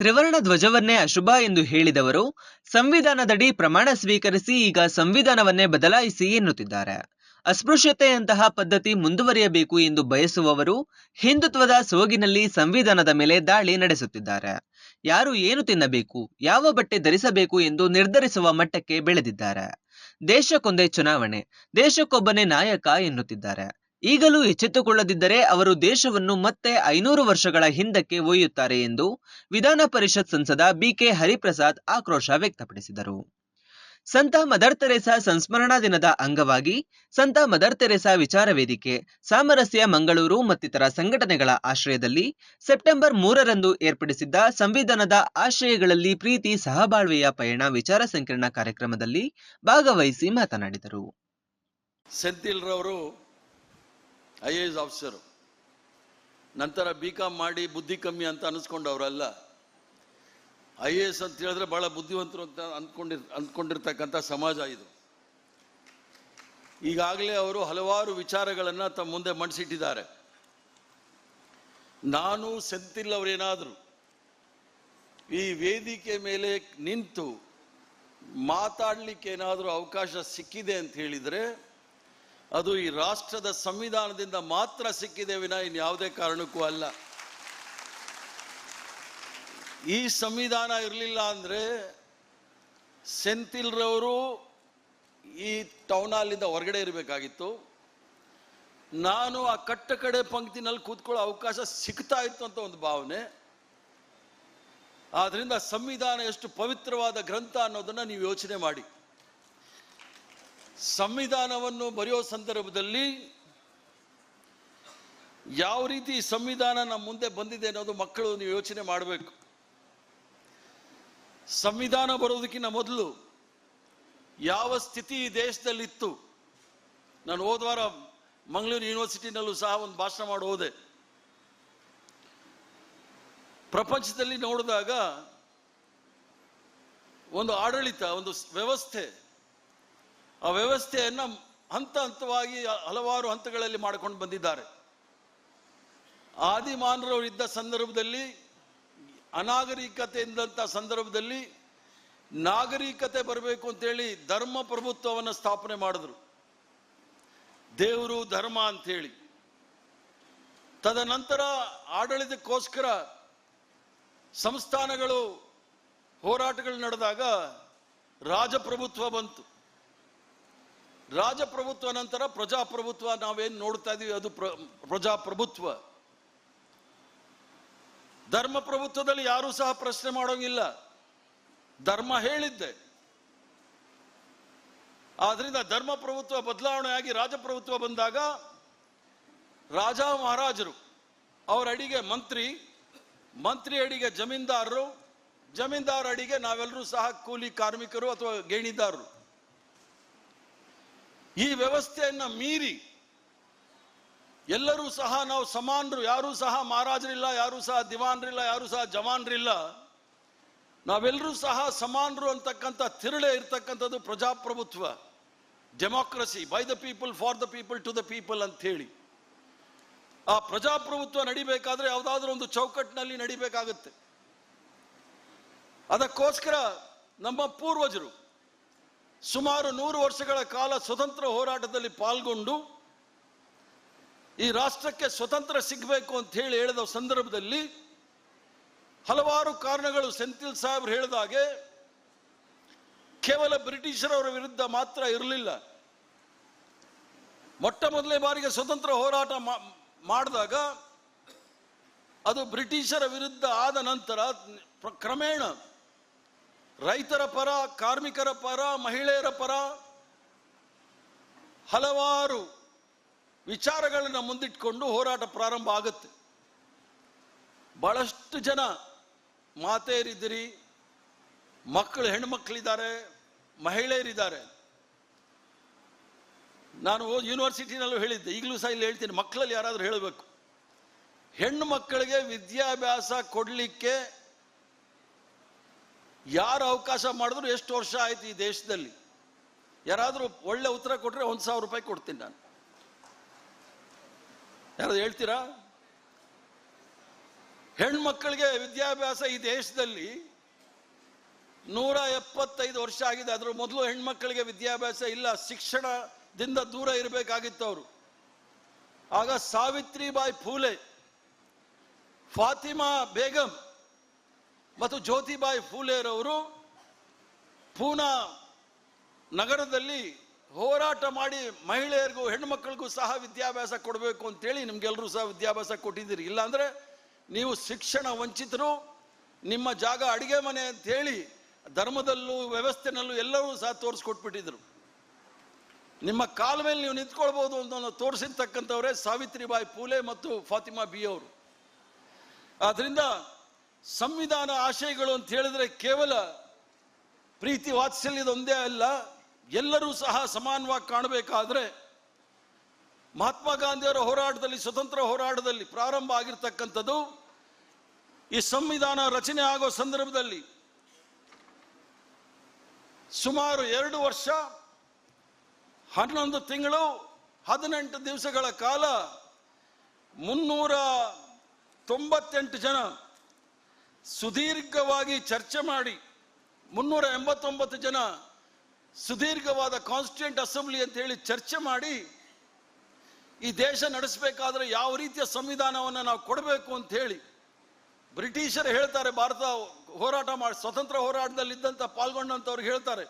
ತ್ರಿವರ್ಣ ಧ್ವಜವನ್ನೇ ಅಶುಭ ಎಂದು ಹೇಳಿದವರು, ಸಂವಿಧಾನದಡಿ ಪ್ರಮಾಣ ಸ್ವೀಕರಿಸಿ ಈಗ ಸಂವಿಧಾನವನ್ನೇ ಬದಲಾಯಿಸಿ ಎನ್ನುತ್ತಿದ್ದಾರೆ. ಅಸ್ಪೃಶ್ಯತೆಯಂತಹ ಪದ್ಧತಿ ಮುಂದುವರಿಯಬೇಕು ಎಂದು ಬಯಸುವವರು ಹಿಂದುತ್ವದ ಸೋಗಿನಲ್ಲಿ ಸಂವಿಧಾನದ ಮೇಲೆ ದಾಳಿ ನಡೆಸುತ್ತಿದ್ದಾರೆ. ಯಾರು ಏನು ತಿನ್ನಬೇಕು, ಯಾವ ಬಟ್ಟೆ ಧರಿಸಬೇಕು ಎಂದು ನಿರ್ಧರಿಸುವ ಮಟ್ಟಕ್ಕೆ ಬೆಳೆದಿದ್ದಾರೆ. ದೇಶಕ್ಕೊಂದೇ ಚುನಾವಣೆ, ದೇಶಕ್ಕೊಬ್ಬನೇ ನಾಯಕ ಎನ್ನುತ್ತಿದ್ದಾರೆ. ಈಗಲೂ ಎಚ್ಚೆತ್ತುಕೊಳ್ಳದಿದ್ದರೆ ಅವರು ದೇಶವನ್ನು ಮತ್ತೆ ಐನೂರು ವರ್ಷಗಳ ಹಿಂದಕ್ಕೆ ಒಯ್ಯುತ್ತಾರೆ ಎಂದು ವಿಧಾನ ಪರಿಷತ್ ಸಂಸದ ಬಿಕೆ ಹರಿಪ್ರಸಾದ್ ಆಕ್ರೋಶ ವ್ಯಕ್ತಪಡಿಸಿದರು. ಸಂತ ಮದರ್ ತೆರೇಸಾ ಸಂಸ್ಮರಣಾ ದಿನದ ಅಂಗವಾಗಿ ಸಂತ ಮದರ್ ತೆರೇಸಾ ವಿಚಾರ ವೇದಿಕೆ, ಸಾಮರಸ್ಯ ಮಂಗಳೂರು ಮತ್ತಿತರ ಸಂಘಟನೆಗಳ ಆಶ್ರಯದಲ್ಲಿ ಸೆಪ್ಟೆಂಬರ್ ಮೂರರಂದು ಏರ್ಪಡಿಸಿದ್ದ ಸಂವಿಧಾನದ ಆಶ್ರಯಗಳಲ್ಲಿ ಪ್ರೀತಿ ಸಹಬಾಳ್ವೆಯ ಪಯಣ ವಿಚಾರ ಸಂಕಿರಣ ಕಾರ್ಯಕ್ರಮದಲ್ಲಿ ಭಾಗವಹಿಸಿ ಮಾತನಾಡಿದರು. I A S officer. ನಂತರ ಬಿ ಕಾಮ್ ಮಾಡಿ ಬುದ್ಧಿ ಕಮ್ಮಿ ಅಂತ ಅನಿಸ್ಕೊಂಡವರಲ್ಲ ಐ ಎ ಎಸ್ ಅಂತ ಹೇಳಿದ್ರೆ ಬಹಳ ಬುದ್ಧಿವಂತರು ಅಂತ ಅಂದ್ಕೊಂಡಿರ್ ಅಂದ್ಕೊಂಡಿರ್ತಕ್ಕಂಥ ಸಮಾಜ ಇದು. ಈಗಾಗಲೇ ಅವರು ಹಲವಾರು ವಿಚಾರಗಳನ್ನು ತಮ್ಮ ಮುಂದೆ ಮಂಡಿಸಿಟ್ಟಿದ್ದಾರೆ. ನಾನು ಸೆಂತಿಲ್ಲವರೇನಾದರೂ, ಈ ವೇದಿಕೆ ಮೇಲೆ ನಿಂತು ಮಾತಾಡಲಿಕ್ಕೆ ಏನಾದರೂ ಅವಕಾಶ ಸಿಕ್ಕಿದೆ ಅಂತ ಹೇಳಿದರೆ ಅದು ಈ ರಾಷ್ಟ್ರದ ಸಂವಿಧಾನದಿಂದ ಮಾತ್ರ ಸಿಕ್ಕಿದೆ ವಿನ ಇನ್ಯಾವುದೇ ಕಾರಣಕ್ಕೂ ಅಲ್ಲ. ಈ ಸಂವಿಧಾನ ಇರಲಿಲ್ಲ ಅಂದರೆ ಸೆಂತಿಲ್ರವರು ಈ ಟೌನ್ ಹೊರಗಡೆ ಇರಬೇಕಾಗಿತ್ತು. ನಾನು ಆ ಕಟ್ಟ ಕಡೆ ಪಂಕ್ತಿನಲ್ಲಿ ಕೂತ್ಕೊಳ್ಳೋ ಅವಕಾಶ ಸಿಗ್ತಾ ಇತ್ತು ಅಂತ ಒಂದು ಭಾವನೆ. ಆದ್ದರಿಂದ ಸಂವಿಧಾನ ಎಷ್ಟು ಪವಿತ್ರವಾದ ಗ್ರಂಥ ಅನ್ನೋದನ್ನ ನೀವು ಯೋಚನೆ ಮಾಡಿ. ಸಂವಿಧಾನವನ್ನು ಬರೆಯೋ ಸಂದರ್ಭದಲ್ಲಿ ಯಾವ ರೀತಿ ಸಂವಿಧಾನ ನಮ್ಮ ಮುಂದೆ ಬಂದಿದೆ ಅನ್ನೋದು ಮಕ್ಕಳು ನೀವು ಯೋಚನೆ ಮಾಡಬೇಕು. ಸಂವಿಧಾನ ಬರೋದಕ್ಕಿಂತ ಮೊದಲು ಯಾವ ಸ್ಥಿತಿ ಈ ದೇಶದಲ್ಲಿತ್ತು? ನಾನು ಹೋದ್ವಾರ ಮಂಗಳೂರು ಯೂನಿವರ್ಸಿಟಿನಲ್ಲೂ ಸಹ ಒಂದು ಭಾಷಣ ಮಾಡಿ ಹೋದೆ. ಪ್ರಪಂಚದಲ್ಲಿ ನೋಡಿದಾಗ ಒಂದು ಆಡಳಿತ, ಒಂದು ವ್ಯವಸ್ಥೆ ಆ ವ್ಯವಸ್ಥೆಯನ್ನ ಹಂತ ಹಂತವಾಗಿ ಹಲವಾರು ಹಂತಗಳಲ್ಲಿ ಮಾಡಿಕೊಂಡು ಬಂದಿದ್ದಾರೆ. ಆದಿಮಾನರವರು ಇದ್ದ ಸಂದರ್ಭದಲ್ಲಿ ಅನಾಗರಿಕತೆ ಇದ್ದಂಥ ಸಂದರ್ಭದಲ್ಲಿ ನಾಗರಿಕತೆ ಬರಬೇಕು ಅಂತೇಳಿ ಧರ್ಮ ಪ್ರಭುತ್ವವನ್ನು ಸ್ಥಾಪನೆ ಮಾಡಿದ್ರು. ದೇವರು ಧರ್ಮ ಅಂತೇಳಿ ತದನಂತರ ಆಡಳಿತಕ್ಕೋಸ್ಕರ ಸಂಸ್ಥಾನಗಳು ಹೋರಾಟಗಳು ನಡೆದಾಗ ರಾಜಪ್ರಭುತ್ವ ಬಂತು. ರಾಜಪ್ರಭುತ್ವ ನಂತರ ಪ್ರಜಾಪ್ರಭುತ್ವ ನಾವೇನು ನೋಡ್ತಾ ಇದೀವಿ, ಅದು ಪ್ರ, ಪ್ರಜಾಪ್ರಭುತ್ವ. ಧರ್ಮ ಪ್ರಭುತ್ವದಲ್ಲಿ ಯಾರೂ ಸಹ ಪ್ರಶ್ನೆ ಮಾಡೋಂಗಿಲ್ಲ. ಧರ್ಮ ಹೇಳಿದ್ದೆ. ಆದ್ರಿಂದ ಧರ್ಮ ಪ್ರಭುತ್ವ ಬದಲಾವಣೆಯಾಗಿ ರಾಜಪ್ರಭುತ್ವ ಬಂದಾಗ ರಾಜ ಮಹಾರಾಜರು, ಅವರ ಅಡಿಗೆ ಮಂತ್ರಿ ಮಂತ್ರಿ ಅಡಿಗೆ ಜಮೀನ್ದಾರರು, ಜಮೀನ್ದಾರ ಅಡಿಗೆ ನಾವೆಲ್ಲರೂ ಸಹ ಕೂಲಿ ಕಾರ್ಮಿಕರು ಅಥವಾ ಗೇಣಿದಾರರು. ಈ ವ್ಯವಸ್ಥೆಯನ್ನು ಮೀರಿ ಎಲ್ಲರೂ ಸಹ ನಾವು ಸಮಾನರು, ಯಾರೂ ಸಹ ಮಹಾರಾಜರಿಲ್ಲ, ಯಾರೂ ಸಹ ದಿವಾನ್ರಿಲ್ಲ, ಯಾರೂ ಸಹ ಜವಾನ್ರಿಲ್ಲ. ನಾವೆಲ್ಲರೂ ಸಹ ಸಮಾನರು ಅಂತಕ್ಕಂಥ ತಿರುಳೆ ಇರ್ತಕ್ಕಂಥದ್ದು ಪ್ರಜಾಪ್ರಭುತ್ವ, democracy by the people for the people to the people ಅಂತ ಹೇಳಿ ಆ ಪ್ರಜಾಪ್ರಭುತ್ವ ನಡಿಬೇಕಾದ್ರೆ ಯಾವುದಾದ್ರೂ ಒಂದು ಚೌಕಟ್ಟಿನಲ್ಲಿ ನಡಿಬೇಕಾಗುತ್ತೆ. ಅದಕ್ಕೋಸ್ಕರ ನಮ್ಮ ಪೂರ್ವಜರು ಸುಮಾರು ನೂರು ವರ್ಷಗಳ ಕಾಲ ಸ್ವತಂತ್ರ ಹೋರಾಟದಲ್ಲಿ ಪಾಲ್ಗೊಂಡು ಈ ರಾಷ್ಟ್ರಕ್ಕೆ ಸ್ವತಂತ್ರ ಸಿಗಬೇಕು ಅಂತ ಹೇಳಿ ಹೇಳಿದ ಸಂದರ್ಭದಲ್ಲಿ ಹಲವಾರು ಕಾರಣಗಳು ಸೆಂಥಿಲ್ ಸಾಹೇಬ್ರು ಹೇಳಿದ ಹಾಗೆ ಕೇವಲ ಬ್ರಿಟಿಷರವರ ವಿರುದ್ಧ ಮಾತ್ರ ಇರಲಿಲ್ಲ. ಮೊಟ್ಟ ಮೊದಲನೇ ಬಾರಿಗೆ ಸ್ವತಂತ್ರ ಹೋರಾಟ ಮಾಡಿದಾಗ ಅದು ಬ್ರಿಟಿಷರ ವಿರುದ್ಧ ಆದ ನಂತರ ಕ್ರಮೇಣ ರೈತರ ಪರ, ಕಾರ್ಮಿಕರ ಪರ, ಮಹಿಳೆಯರ ಪರ ಹಲವಾರು ವಿಚಾರಗಳನ್ನು ಮುಂದಿಟ್ಕೊಂಡು ಹೋರಾಟ ಪ್ರಾರಂಭ ಆಗುತ್ತೆ. ಬಹಳಷ್ಟು ಜನ ಮಾತೆಯರಿದ್ದೀರಿ, ಮಕ್ಕಳು ಹೆಣ್ಮಕ್ಳಿದ್ದಾರೆ ಮಹಿಳೆಯರಿದ್ದಾರೆ. ನಾನು ಯೂನಿವರ್ಸಿಟಿನಲ್ಲೂ ಹೇಳಿದ್ದೆ, ಈಗಲೂ ಸಹ ಇಲ್ಲಿ ಹೇಳ್ತೀನಿ, ಮಕ್ಕಳಲ್ಲಿ ಯಾರಾದರೂ ಹೇಳಬೇಕು. ಹೆಣ್ಣು ಮಕ್ಕಳಿಗೆ ವಿದ್ಯಾಭ್ಯಾಸ ಕೊಡಲಿಕ್ಕೆ ಯಾರು ಅವಕಾಶ ಮಾಡಿದ್ರು ಎಷ್ಟು ವರ್ಷ ಆಯ್ತು ಈ ದೇಶದಲ್ಲಿ? ಯಾರಾದರೂ ಒಳ್ಳೆ ಉತ್ತರ ಕೊಟ್ಟರೆ ಒಂದು ಸಾವಿರ ರೂಪಾಯಿ ಕೊಡ್ತೀನಿ ನಾನು. ಯಾರಾದ್ರು ಹೇಳ್ತೀರಾ? ಹೆಣ್ಮಕ್ಕಳಿಗೆ ವಿದ್ಯಾಭ್ಯಾಸ ಈ ದೇಶದಲ್ಲಿ ನೂರ ಎಪ್ಪತ್ತೈದು ವರ್ಷ ಆಗಿದೆ. ಅದ್ರ ಮೊದಲು ಹೆಣ್ಮಕ್ಕಳಿಗೆ ವಿದ್ಯಾಭ್ಯಾಸ ಇಲ್ಲ. ಶಿಕ್ಷಣದಿಂದ ದೂರ ಇರಬೇಕಾಗಿತ್ತು ಅವರು. ಆಗ ಸಾವಿತ್ರಿಬಾಯಿ ಫೂಲೆ, ಫಾತಿಮಾ ಬೇಗಂ ಮತ್ತು ಜ್ಯೋತಿಬಾಯಿ ಫೂಲೆರವರು ಪೂನಾ ನಗರದಲ್ಲಿ ಹೋರಾಟ ಮಾಡಿ ಮಹಿಳೆಯರಿಗೂ ಹೆಣ್ಮಕ್ಳಿಗೂ ಸಹ ವಿದ್ಯಾಭ್ಯಾಸ ಕೊಡಬೇಕು ಅಂತೇಳಿ ನಿಮ್ಗೆಲ್ಲರೂ ಸಹ ವಿದ್ಯಾಭ್ಯಾಸ ಕೊಟ್ಟಿದ್ದೀರಿ. ಇಲ್ಲಾಂದ್ರೆ ನೀವು ಶಿಕ್ಷಣ ವಂಚಿತರು, ನಿಮ್ಮ ಜಾಗ ಅಡಿಗೆ ಮನೆ ಅಂತೇಳಿ ಧರ್ಮದಲ್ಲೂ ವ್ಯವಸ್ಥೆನಲ್ಲೂ ಎಲ್ಲರೂ ಸಹ ತೋರಿಸ್ಕೊಟ್ಬಿಟ್ಟಿದ್ರು. ನಿಮ್ಮ ಕಾಲ ಮೇಲೆ ನೀವು ನಿಂತ್ಕೊಳ್ಬೋದು ಅಂತ ತೋರಿಸಿರ್ತಕ್ಕಂಥವರೇ ಸಾವಿತ್ರಿಬಾಯಿ ಫೂಲೆ ಮತ್ತು ಫಾತಿಮಾ ಬಿ ಅವರು. ಆದ್ರಿಂದ ಸಂವಿಧಾನ ಆಶಯಗಳು ಅಂತ ಹೇಳಿದ್ರೆ ಕೇವಲ ಪ್ರೀತಿ ವಾತ್ಸಲ್ಯದೊಂದೇ ಅಲ್ಲ, ಎಲ್ಲರೂ ಸಹ ಸಮಾನವಾಗಿ ಕಾಣಬೇಕಾದ್ರೆ ಮಹಾತ್ಮ ಗಾಂಧಿಯವರ ಹೋರಾಟದಲ್ಲಿ, ಸ್ವತಂತ್ರ ಹೋರಾಟದಲ್ಲಿ ಪ್ರಾರಂಭ ಆಗಿರ್ತಕ್ಕಂಥದ್ದು ಈ ಸಂವಿಧಾನ ರಚನೆ ಆಗೋ ಸಂದರ್ಭದಲ್ಲಿ ಸುಮಾರು ಎರಡು ವರ್ಷ, ಹನ್ನೊಂದು ತಿಂಗಳು, ಹದಿನೆಂಟು ದಿವಸಗಳ ಕಾಲ ಮುನ್ನೂರ ತೊಂಬತ್ತೆಂಟು ಜನ ಸುದೀರ್ಘವಾಗಿ ಚರ್ಚೆ ಮಾಡಿ ಮುನ್ನೂರ ಎಂಬತ್ತೊಂಬತ್ತು ಜನ ಸುದೀರ್ಘವಾದ ಕಾನ್ಸ್ಟಿಟ್ಯೂಂಟ್ ಅಸೆಂಬ್ಲಿ ಅಂತ ಹೇಳಿ ಚರ್ಚೆ ಮಾಡಿ ಈ ದೇಶ ನಡೆಸಬೇಕಾದ್ರೆ ಯಾವ ರೀತಿಯ ಸಂವಿಧಾನವನ್ನು ನಾವು ಕೊಡಬೇಕು ಅಂತ ಹೇಳಿ ಬ್ರಿಟಿಷರು ಹೇಳ್ತಾರೆ, ಭಾರತ ಹೋರಾಟ ಮಾಡಿ, ಸ್ವತಂತ್ರ ಹೋರಾಟದಲ್ಲಿ ಇದ್ದಂತ ಪಾಲ್ಗೊಂಡಂಥವ್ರಿಗೆ ಹೇಳ್ತಾರೆ,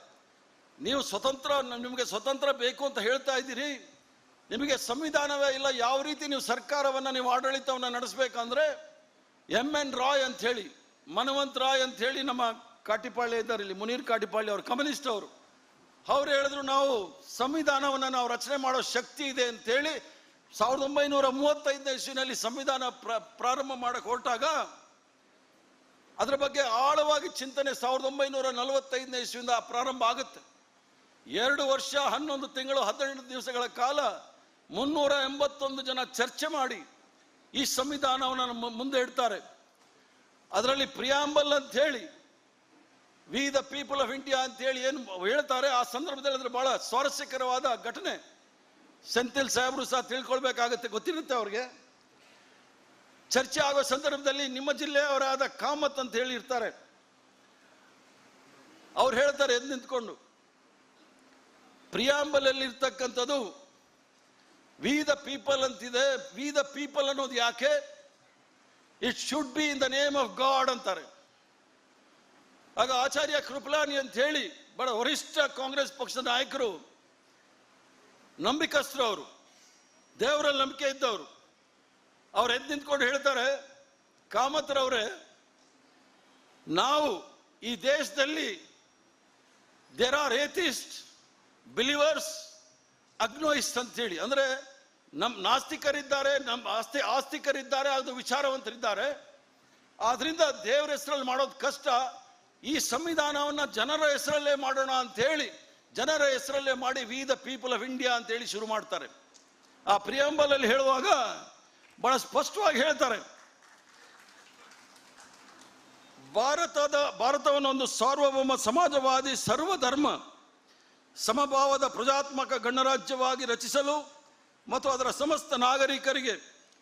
ನೀವು ಸ್ವತಂತ್ರ, ನಿಮಗೆ ಸ್ವತಂತ್ರ ಬೇಕು ಅಂತ ಹೇಳ್ತಾ ಇದ್ದೀರಿ, ನಿಮಗೆ ಸಂವಿಧಾನವೇ ಇಲ್ಲ, ಯಾವ ರೀತಿ ನೀವು ಸರ್ಕಾರವನ್ನು, ನೀವು ಆಡಳಿತವನ್ನು ನಡೆಸಬೇಕಂದ್ರೆ ಎಂ ಎನ್ ರಾಯ್ ಅಂತ ಹೇಳಿ ಮನವಂತ್ ರಾಯ್ ಅಂತ ಹೇಳಿ ನಮ್ಮ ಕಾಟಿಪಾಳ್ಯ ಇದ್ದಾರೆ ಇಲ್ಲಿ. ಮುನೀರ್ ಕಾಟಿಪಾಳ್ಯ ಅವರು, ಕಮ್ಯುನಿಸ್ಟ್ ಅವರು. ಅವ್ರು ಹೇಳಿದ್ರು ನಾವು ಸಂವಿಧಾನವನ್ನು ನಾವು ರಚನೆ ಮಾಡೋ ಶಕ್ತಿ ಇದೆ ಅಂತೇಳಿ ಸಾವಿರದ ಒಂಬೈನೂರ ಮೂವತ್ತೈದನೇ ಇಸ್ವಿನಲ್ಲಿ ಸಂವಿಧಾನ ಪ್ರ- ಪ್ರಾರಂಭ ಮಾಡಕ್ಕೆ ಹೊರಟಾಗ ಅದರ ಬಗ್ಗೆ ಆಳವಾಗಿ ಚಿಂತನೆ ಸಾವಿರದ ಒಂಬೈನೂರ ನಲವತ್ತೈದನೇ ಇಸ್ವಿಯಿಂದ ಪ್ರಾರಂಭ ಆಗುತ್ತೆ. ಎರಡು ವರ್ಷ, ಹನ್ನೊಂದು ತಿಂಗಳು, ಹದಿನೆಂಟು ದಿವಸಗಳ ಕಾಲ ಮುನ್ನೂರ ಎಂಬತ್ತೊಂದು ಜನ ಚರ್ಚೆ ಮಾಡಿ ಈ ಸಂವಿಧಾನವನ್ನು ಮುಂದೆ ಇಡ್ತಾರೆ. ಅದರಲ್ಲಿ ಪ್ರಿಯಾಂಬಲ್ ಅಂತ ಹೇಳಿ we the people of India ಅಂತ ಹೇಳಿ ಏನು ಹೇಳ್ತಾರೆ, ಆ ಸಂದರ್ಭದಲ್ಲಿ ಅದ್ರ ಬಹಳ ಸ್ವಾರಸ್ಯಕರವಾದ ಘಟನೆ. ಸೆಂಥಿಲ್ ಸಾಹೇಬ್ರು ಸಹ ತಿಳ್ಕೊಳ್ಬೇಕಾಗತ್ತೆ, ಗೊತ್ತಿರುತ್ತೆ ಅವ್ರಿಗೆ? ಚರ್ಚೆ ಆಗೋ ಸಂದರ್ಭದಲ್ಲಿ ನಿಮ್ಮ ಜಿಲ್ಲೆಯವರಾದ ಕಾಮತ್ ಅಂತ ಹೇಳಿ ಇರ್ತಾರೆ. ಅವ್ರು ಹೇಳ್ತಾರೆ, ಎದ್ದು ನಿಂತ್ಕೊಂಡು ಪ್ರಿಯಾಂಬಲಲ್ಲಿ ಇರ್ತಕ್ಕಂಥದ್ದು ವಿ ದ ಪೀಪಲ್ ಅಂತಿದೆ ವಿ ದ ಪೀಪಲ್ ಅನ್ನೋದು ಯಾಕೆ? It should be in the name of God ಅಂತಾರೆ. ಆಗ ಆಚಾರ್ಯ ಕೃಪಲಾನಿ ಅಂತ ಹೇಳಿ ಬಹಳ ವರಿಷ್ಠ ಕಾಂಗ್ರೆಸ್ ಪಕ್ಷದ ನಾಯಕರು, ನಂಬಿಕಸ್ಥರು ಅವರು, ದೇವರಲ್ಲಿ ನಂಬಿಕೆ ಇದ್ದವರು, ಅವ್ರು ಎದ್ದು ನಿಂತ್ಕೊಂಡು ಹೇಳ್ತಾರೆ ಕಾಮತ್ರವ್ರೆ ನಾವು ಈ ದೇಶದಲ್ಲಿ there are atheist believers agnostic ಅಂತ ಹೇಳಿ. ಅಂದ್ರೆ ನಮ್ ನಾಸ್ತಿಕರಿದ್ದಾರೆ ನಮ್ಮ ಆಸ್ತಿ, ಆಸ್ತಿಕರಿದ್ದಾರೆ, ಅದು ವಿಚಾರವಂತರಿದ್ದಾರೆ. ಆದ್ರಿಂದ ದೇವರ ಹೆಸರಲ್ಲಿ ಮಾಡೋದು ಕಷ್ಟ. ಈ ಸಂವಿಧಾನವನ್ನು ಜನರ ಹೆಸರಲ್ಲೇ ಮಾಡೋಣ ಅಂತ ಹೇಳಿ ಜನರ ಹೆಸರಲ್ಲೇ ಮಾಡಿ we the people of India ಅಂತ ಹೇಳಿ ಶುರು ಮಾಡ್ತಾರೆ. ಆ ಪ್ರಿಯಾಂಬಲ್ ಅಲ್ಲಿ ಹೇಳುವಾಗ ಬಹಳ ಸ್ಪಷ್ಟವಾಗಿ ಹೇಳ್ತಾರೆ. ಭಾರತದ ಭಾರತವನ್ನು ಒಂದು ಸಾರ್ವಭೌಮ ಸಮಾಜವಾದಿ ಸರ್ವಧರ್ಮ ಸಮಭಾವದ ಪ್ರಜಾತ್ಮಕ ಗಣರಾಜ್ಯವಾಗಿ ರಚಿಸಲು ಮತ್ತು ಅದರ ಸಮಸ್ತ ನಾಗರಿಕರಿಗೆ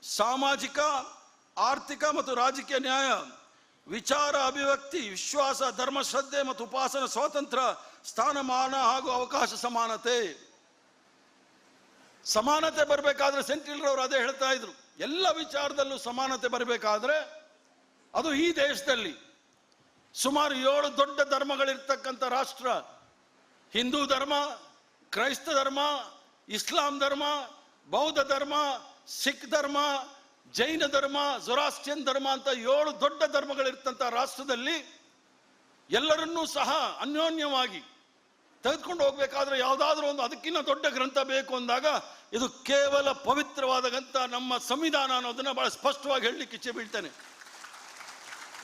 ಸಾಮಾಜಿಕ, ಆರ್ಥಿಕ ಮತ್ತು ರಾಜಕೀಯ ನ್ಯಾಯ, ವಿಚಾರ, ಅಭಿವ್ಯಕ್ತಿ, ವಿಶ್ವಾಸ ಧರ್ಮಶ್ರದ್ಧೆ ಮತ್ತು ಉಪಾಸನ ಸ್ವಾತಂತ್ರ್ಯ, ಸ್ಥಾನಮಾನ ಹಾಗೂ ಅವಕಾಶ ಸಮಾನತೆ. ಸಮಾನತೆ ಬರಬೇಕಾದ್ರೆ ಸೆಂಟ್ರಲ್ ಅದೇ ಹೇಳ್ತಾ ಇದ್ರು. ಎಲ್ಲ ವಿಚಾರದಲ್ಲೂ ಸಮಾನತೆ ಬರಬೇಕಾದ್ರೆ ಅದು ಈ ದೇಶದಲ್ಲಿ ಸುಮಾರು ಏಳು ದೊಡ್ಡ ಧರ್ಮಗಳಿರ್ತಕ್ಕಂಥ ರಾಷ್ಟ್ರ. ಹಿಂದೂ ಧರ್ಮ, ಕ್ರೈಸ್ತ ಧರ್ಮ, ಇಸ್ಲಾಂ ಧರ್ಮ ಬೌದ್ಧ ಧರ್ಮ, ಸಿಖ್ ಧರ್ಮ, ಜೈನ ಧರ್ಮ, ಜೊರಾಸ್ಟಿಯನ್ ಧರ್ಮ ಅಂತ ಏಳು ದೊಡ್ಡ ಧರ್ಮಗಳಿರ್ತಂಥ ರಾಷ್ಟ್ರದಲ್ಲಿ ಎಲ್ಲರನ್ನೂ ಸಹ ಅನ್ಯೋನ್ಯವಾಗಿ ತೆಗೆದುಕೊಂಡು ಹೋಗ್ಬೇಕಾದ್ರೆ ಯಾವುದಾದ್ರೂ ಒಂದು ಅದಕ್ಕಿಂತ ದೊಡ್ಡ ಗ್ರಂಥ ಬೇಕು ಅಂದಾಗ ಇದು ಕೇವಲ ಪವಿತ್ರವಾದ ಗ್ರಂಥ, ನಮ್ಮ ಸಂವಿಧಾನ ಅನ್ನೋದನ್ನ ಬಹಳ ಸ್ಪಷ್ಟವಾಗಿ ಹೇಳಲಿಕ್ಕೆ ಇಚ್ಛೆ ಬೀಳ್ತೇನೆ.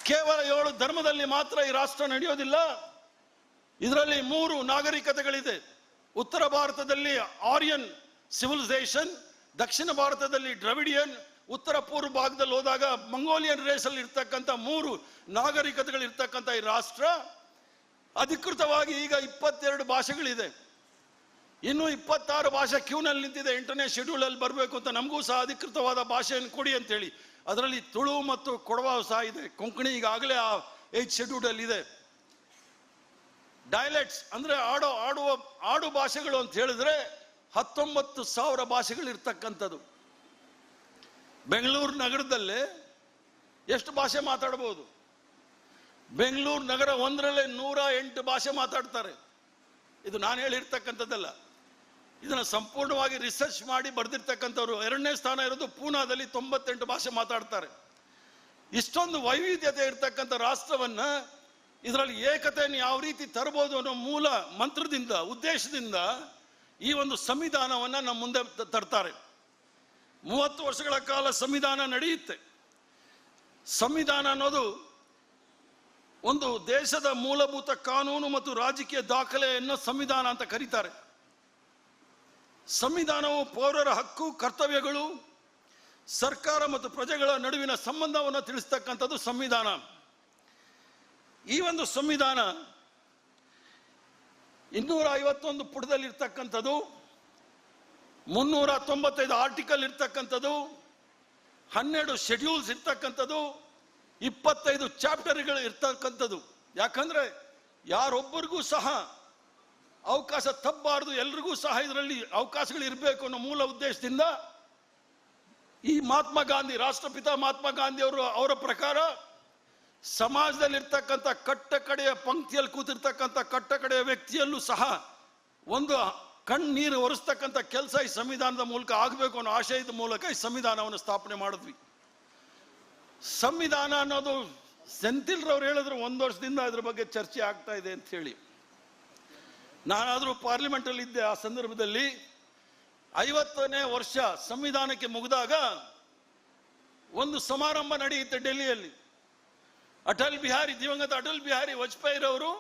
ಕೇವಲ ಏಳು ಧರ್ಮದಲ್ಲಿ ಮಾತ್ರ ಈ ರಾಷ್ಟ್ರ ನಡೆಯೋದಿಲ್ಲ. ಇದರಲ್ಲಿ ಮೂರು ನಾಗರಿಕತೆಗಳಿದೆ. ಉತ್ತರ ಭಾರತದಲ್ಲಿ ಆರ್ಯನ್ ಸಿವಿಲೈಸೇಷನ್ ದಕ್ಷಿಣ ಭಾರತದಲ್ಲಿ ಡ್ರವಿಡಿಯನ್ ಉತ್ತರ ಪೂರ್ವ ಭಾಗದಲ್ಲಿ ಹೋದಾಗ ಮಂಗೋಲಿಯನ್ ರೇಸಲ್ಲಿ ಇರ್ತಕ್ಕಂಥ ಮೂರು ನಾಗರಿಕತೆಗಳು ಇರ್ತಕ್ಕಂಥ ಈ ರಾಷ್ಟ್ರ, ಅಧಿಕೃತವಾಗಿ ಈಗ ಇಪ್ಪತ್ತೆರಡು ಭಾಷೆಗಳಿದೆ. ಇನ್ನು ಇಪ್ಪತ್ತಾರು ಭಾಷೆ ಕ್ಯೂನಲ್ಲಿ ನಿಂತಿದೆ ಎಂಟನೇ ಶೆಡ್ಯೂಲ್ ಅಲ್ಲಿ ಬರಬೇಕು ಅಂತ ನಮಗೂ ಸಹ ಅಧಿಕೃತವಾದ ಭಾಷೆಯನ್ನು ಕೊಡಿ ಅಂತೇಳಿ. ಅದರಲ್ಲಿ ತುಳು ಮತ್ತು ಕೊಡವ ಸಹ ಇದೆ. ಕೊಂಕಣಿ ಈಗಾಗಲೇ ಆ ಏಜ್ ಶೆಡ್ಯೂಲ್ ಅಲ್ಲಿ ಇದೆ. ಡೈಲೆಟ್ಸ್ ಅಂದ್ರೆ ಆಡೋ, ಆಡುವ, ಆಡು ಭಾಷೆಗಳು ಅಂತ ಹೇಳಿದ್ರೆ ಹತ್ತೊಂಬತ್ತು ಸಾವಿರ ಭಾಷೆಗಳು ಇರ್ತಕ್ಕಂಥದ್ದು ಬೆಂಗಳೂರು ನಗರದಲ್ಲೇ ಎಷ್ಟು ಭಾಷೆ ಮಾತಾಡ್ಬೋದು? ಬೆಂಗಳೂರು ನಗರ ಒಂದರಲ್ಲೇ ನೂರ ಎಂಟು ಭಾಷೆ ಮಾತಾಡ್ತಾರೆ. ಇದು ನಾನು ಹೇಳಿರ್ತಕ್ಕಂಥದ್ದಲ್ಲ. ಇದನ್ನು ಸಂಪೂರ್ಣವಾಗಿ ರಿಸರ್ಚ್ ಮಾಡಿ ಬರೆದಿರ್ತಕ್ಕಂಥವ್ರು ಎರಡನೇ ಸ್ಥಾನ ಇರೋದು ಪೂನಾದಲ್ಲಿ ತೊಂಬತ್ತೆಂಟು ಭಾಷೆ ಮಾತಾಡ್ತಾರೆ. ಇಷ್ಟೊಂದು ವೈವಿಧ್ಯತೆ ಇರ್ತಕ್ಕಂಥ ರಾಷ್ಟ್ರವನ್ನು ಇದರಲ್ಲಿ ಏಕತೆಯನ್ನು ಯಾವ ರೀತಿ ತರಬಹುದು ಅನ್ನೋ ಮೂಲ ಮಂತ್ರದಿಂದ, ಉದ್ದೇಶದಿಂದ ಈ ಒಂದು ಸಂವಿಧಾನವನ್ನು ನಮ್ಮ ಮುಂದೆ ತರ್ತಾರೆ. ಮೂವತ್ತು ವರ್ಷಗಳ ಕಾಲ ಸಂವಿಧಾನ ನಡೆಯುತ್ತೆ. ಸಂವಿಧಾನ ಅನ್ನೋದು ಒಂದು ದೇಶದ ಮೂಲಭೂತ ಕಾನೂನು ಮತ್ತು ರಾಜಕೀಯ ದಾಖಲೆಯನ್ನು ಸಂವಿಧಾನ ಅಂತ ಕರೀತಾರೆ. ಸಂವಿಧಾನವು ಪೌರರ ಹಕ್ಕು, ಕರ್ತವ್ಯಗಳು, ಸರ್ಕಾರ ಮತ್ತು ಪ್ರಜೆಗಳ ನಡುವಿನ ಸಂಬಂಧವನ್ನು ತಿಳಿಸ್ತಕ್ಕಂಥದ್ದು ಸಂವಿಧಾನ. ಈ ಒಂದು ಸಂವಿಧಾನ ಇನ್ನೂರ ಐವತ್ತೊಂದು ಪುಟದಲ್ಲಿ ಇರ್ತಕ್ಕಂಥದ್ದು ಮುನ್ನೂರ ತೊಂಬತ್ತೈದು ಆರ್ಟಿಕಲ್ ಇರ್ತಕ್ಕಂಥದ್ದು ಹನ್ನೆರಡು ಶೆಡ್ಯೂಲ್ಸ್ ಇರ್ತಕ್ಕಂಥದ್ದು, ಇಪ್ಪತ್ತೈದು ಚಾಪ್ಟರ್ಗಳು ಇರ್ತಕ್ಕಂಥದ್ದು. ಯಾಕಂದ್ರೆ ಯಾರೊಬ್ಬರಿಗೂ ಸಹ ಅವಕಾಶ ತಪ್ಪಬಾರದು, ಎಲ್ರಿಗೂ ಸಹ ಇದರಲ್ಲಿ ಅವಕಾಶಗಳು ಇರಬೇಕು ಅನ್ನೋ ಮೂಲ ಉದ್ದೇಶದಿಂದ ಈ ಮಹಾತ್ಮ ಗಾಂಧಿ, ರಾಷ್ಟ್ರಪಿತ ಮಹಾತ್ಮ ಗಾಂಧಿ ಅವರು ಅವರ ಪ್ರಕಾರ ಸಮಾಜದಲ್ಲಿ ಇರ್ತಕ್ಕಂಥ ಕಟ್ಟ ಕಡೆಯ ಪಂಕ್ತಿಯಲ್ಲಿ ಕೂತಿರ್ತಕ್ಕಂಥ ಕಟ್ಟ ಕಡೆಯ ವ್ಯಕ್ತಿಯಲ್ಲೂ ಸಹ ಒಂದು ಕಣ್ಣೀರು ಒರೆಸ್ತಕ್ಕಂಥ ಕೆಲಸ ಈ ಸಂವಿಧಾನದ ಮೂಲಕ ಆಗಬೇಕು ಅನ್ನೋ ಆಶಯದ ಮೂಲಕ ಈ ಸಂವಿಧಾನವನ್ನು ಸ್ಥಾಪನೆ ಮಾಡಿದ್ವಿ. ಸಂವಿಧಾನ ಅನ್ನೋದು ಸೆಂತಿಲ್ರವ್ರು ಹೇಳಿದ್ರು, ಒಂದು ವರ್ಷದಿಂದ ಅದ್ರ ಬಗ್ಗೆ ಚರ್ಚೆ ಆಗ್ತಾ ಇದೆ ಅಂತ ಹೇಳಿ. ನಾನಾದರೂ ಪಾರ್ಲಿಮೆಂಟಲ್ಲಿ ಇದ್ದೆ ಆ ಸಂದರ್ಭದಲ್ಲಿ ಐವತ್ತನೇ ವರ್ಷ ಸಂವಿಧಾನಕ್ಕೆ ಮುಗಿದಾಗ ಒಂದು ಸಮಾರಂಭ ನಡೆಯುತ್ತೆ ಡೆಲ್ಲಿಯಲ್ಲಿ. ಅಟಲ್ ಬಿಹಾರಿ, ದಿವಂಗತ ಅಟಲ್ ಬಿಹಾರಿ ವಾಜಪೇಯಿ ಅವರು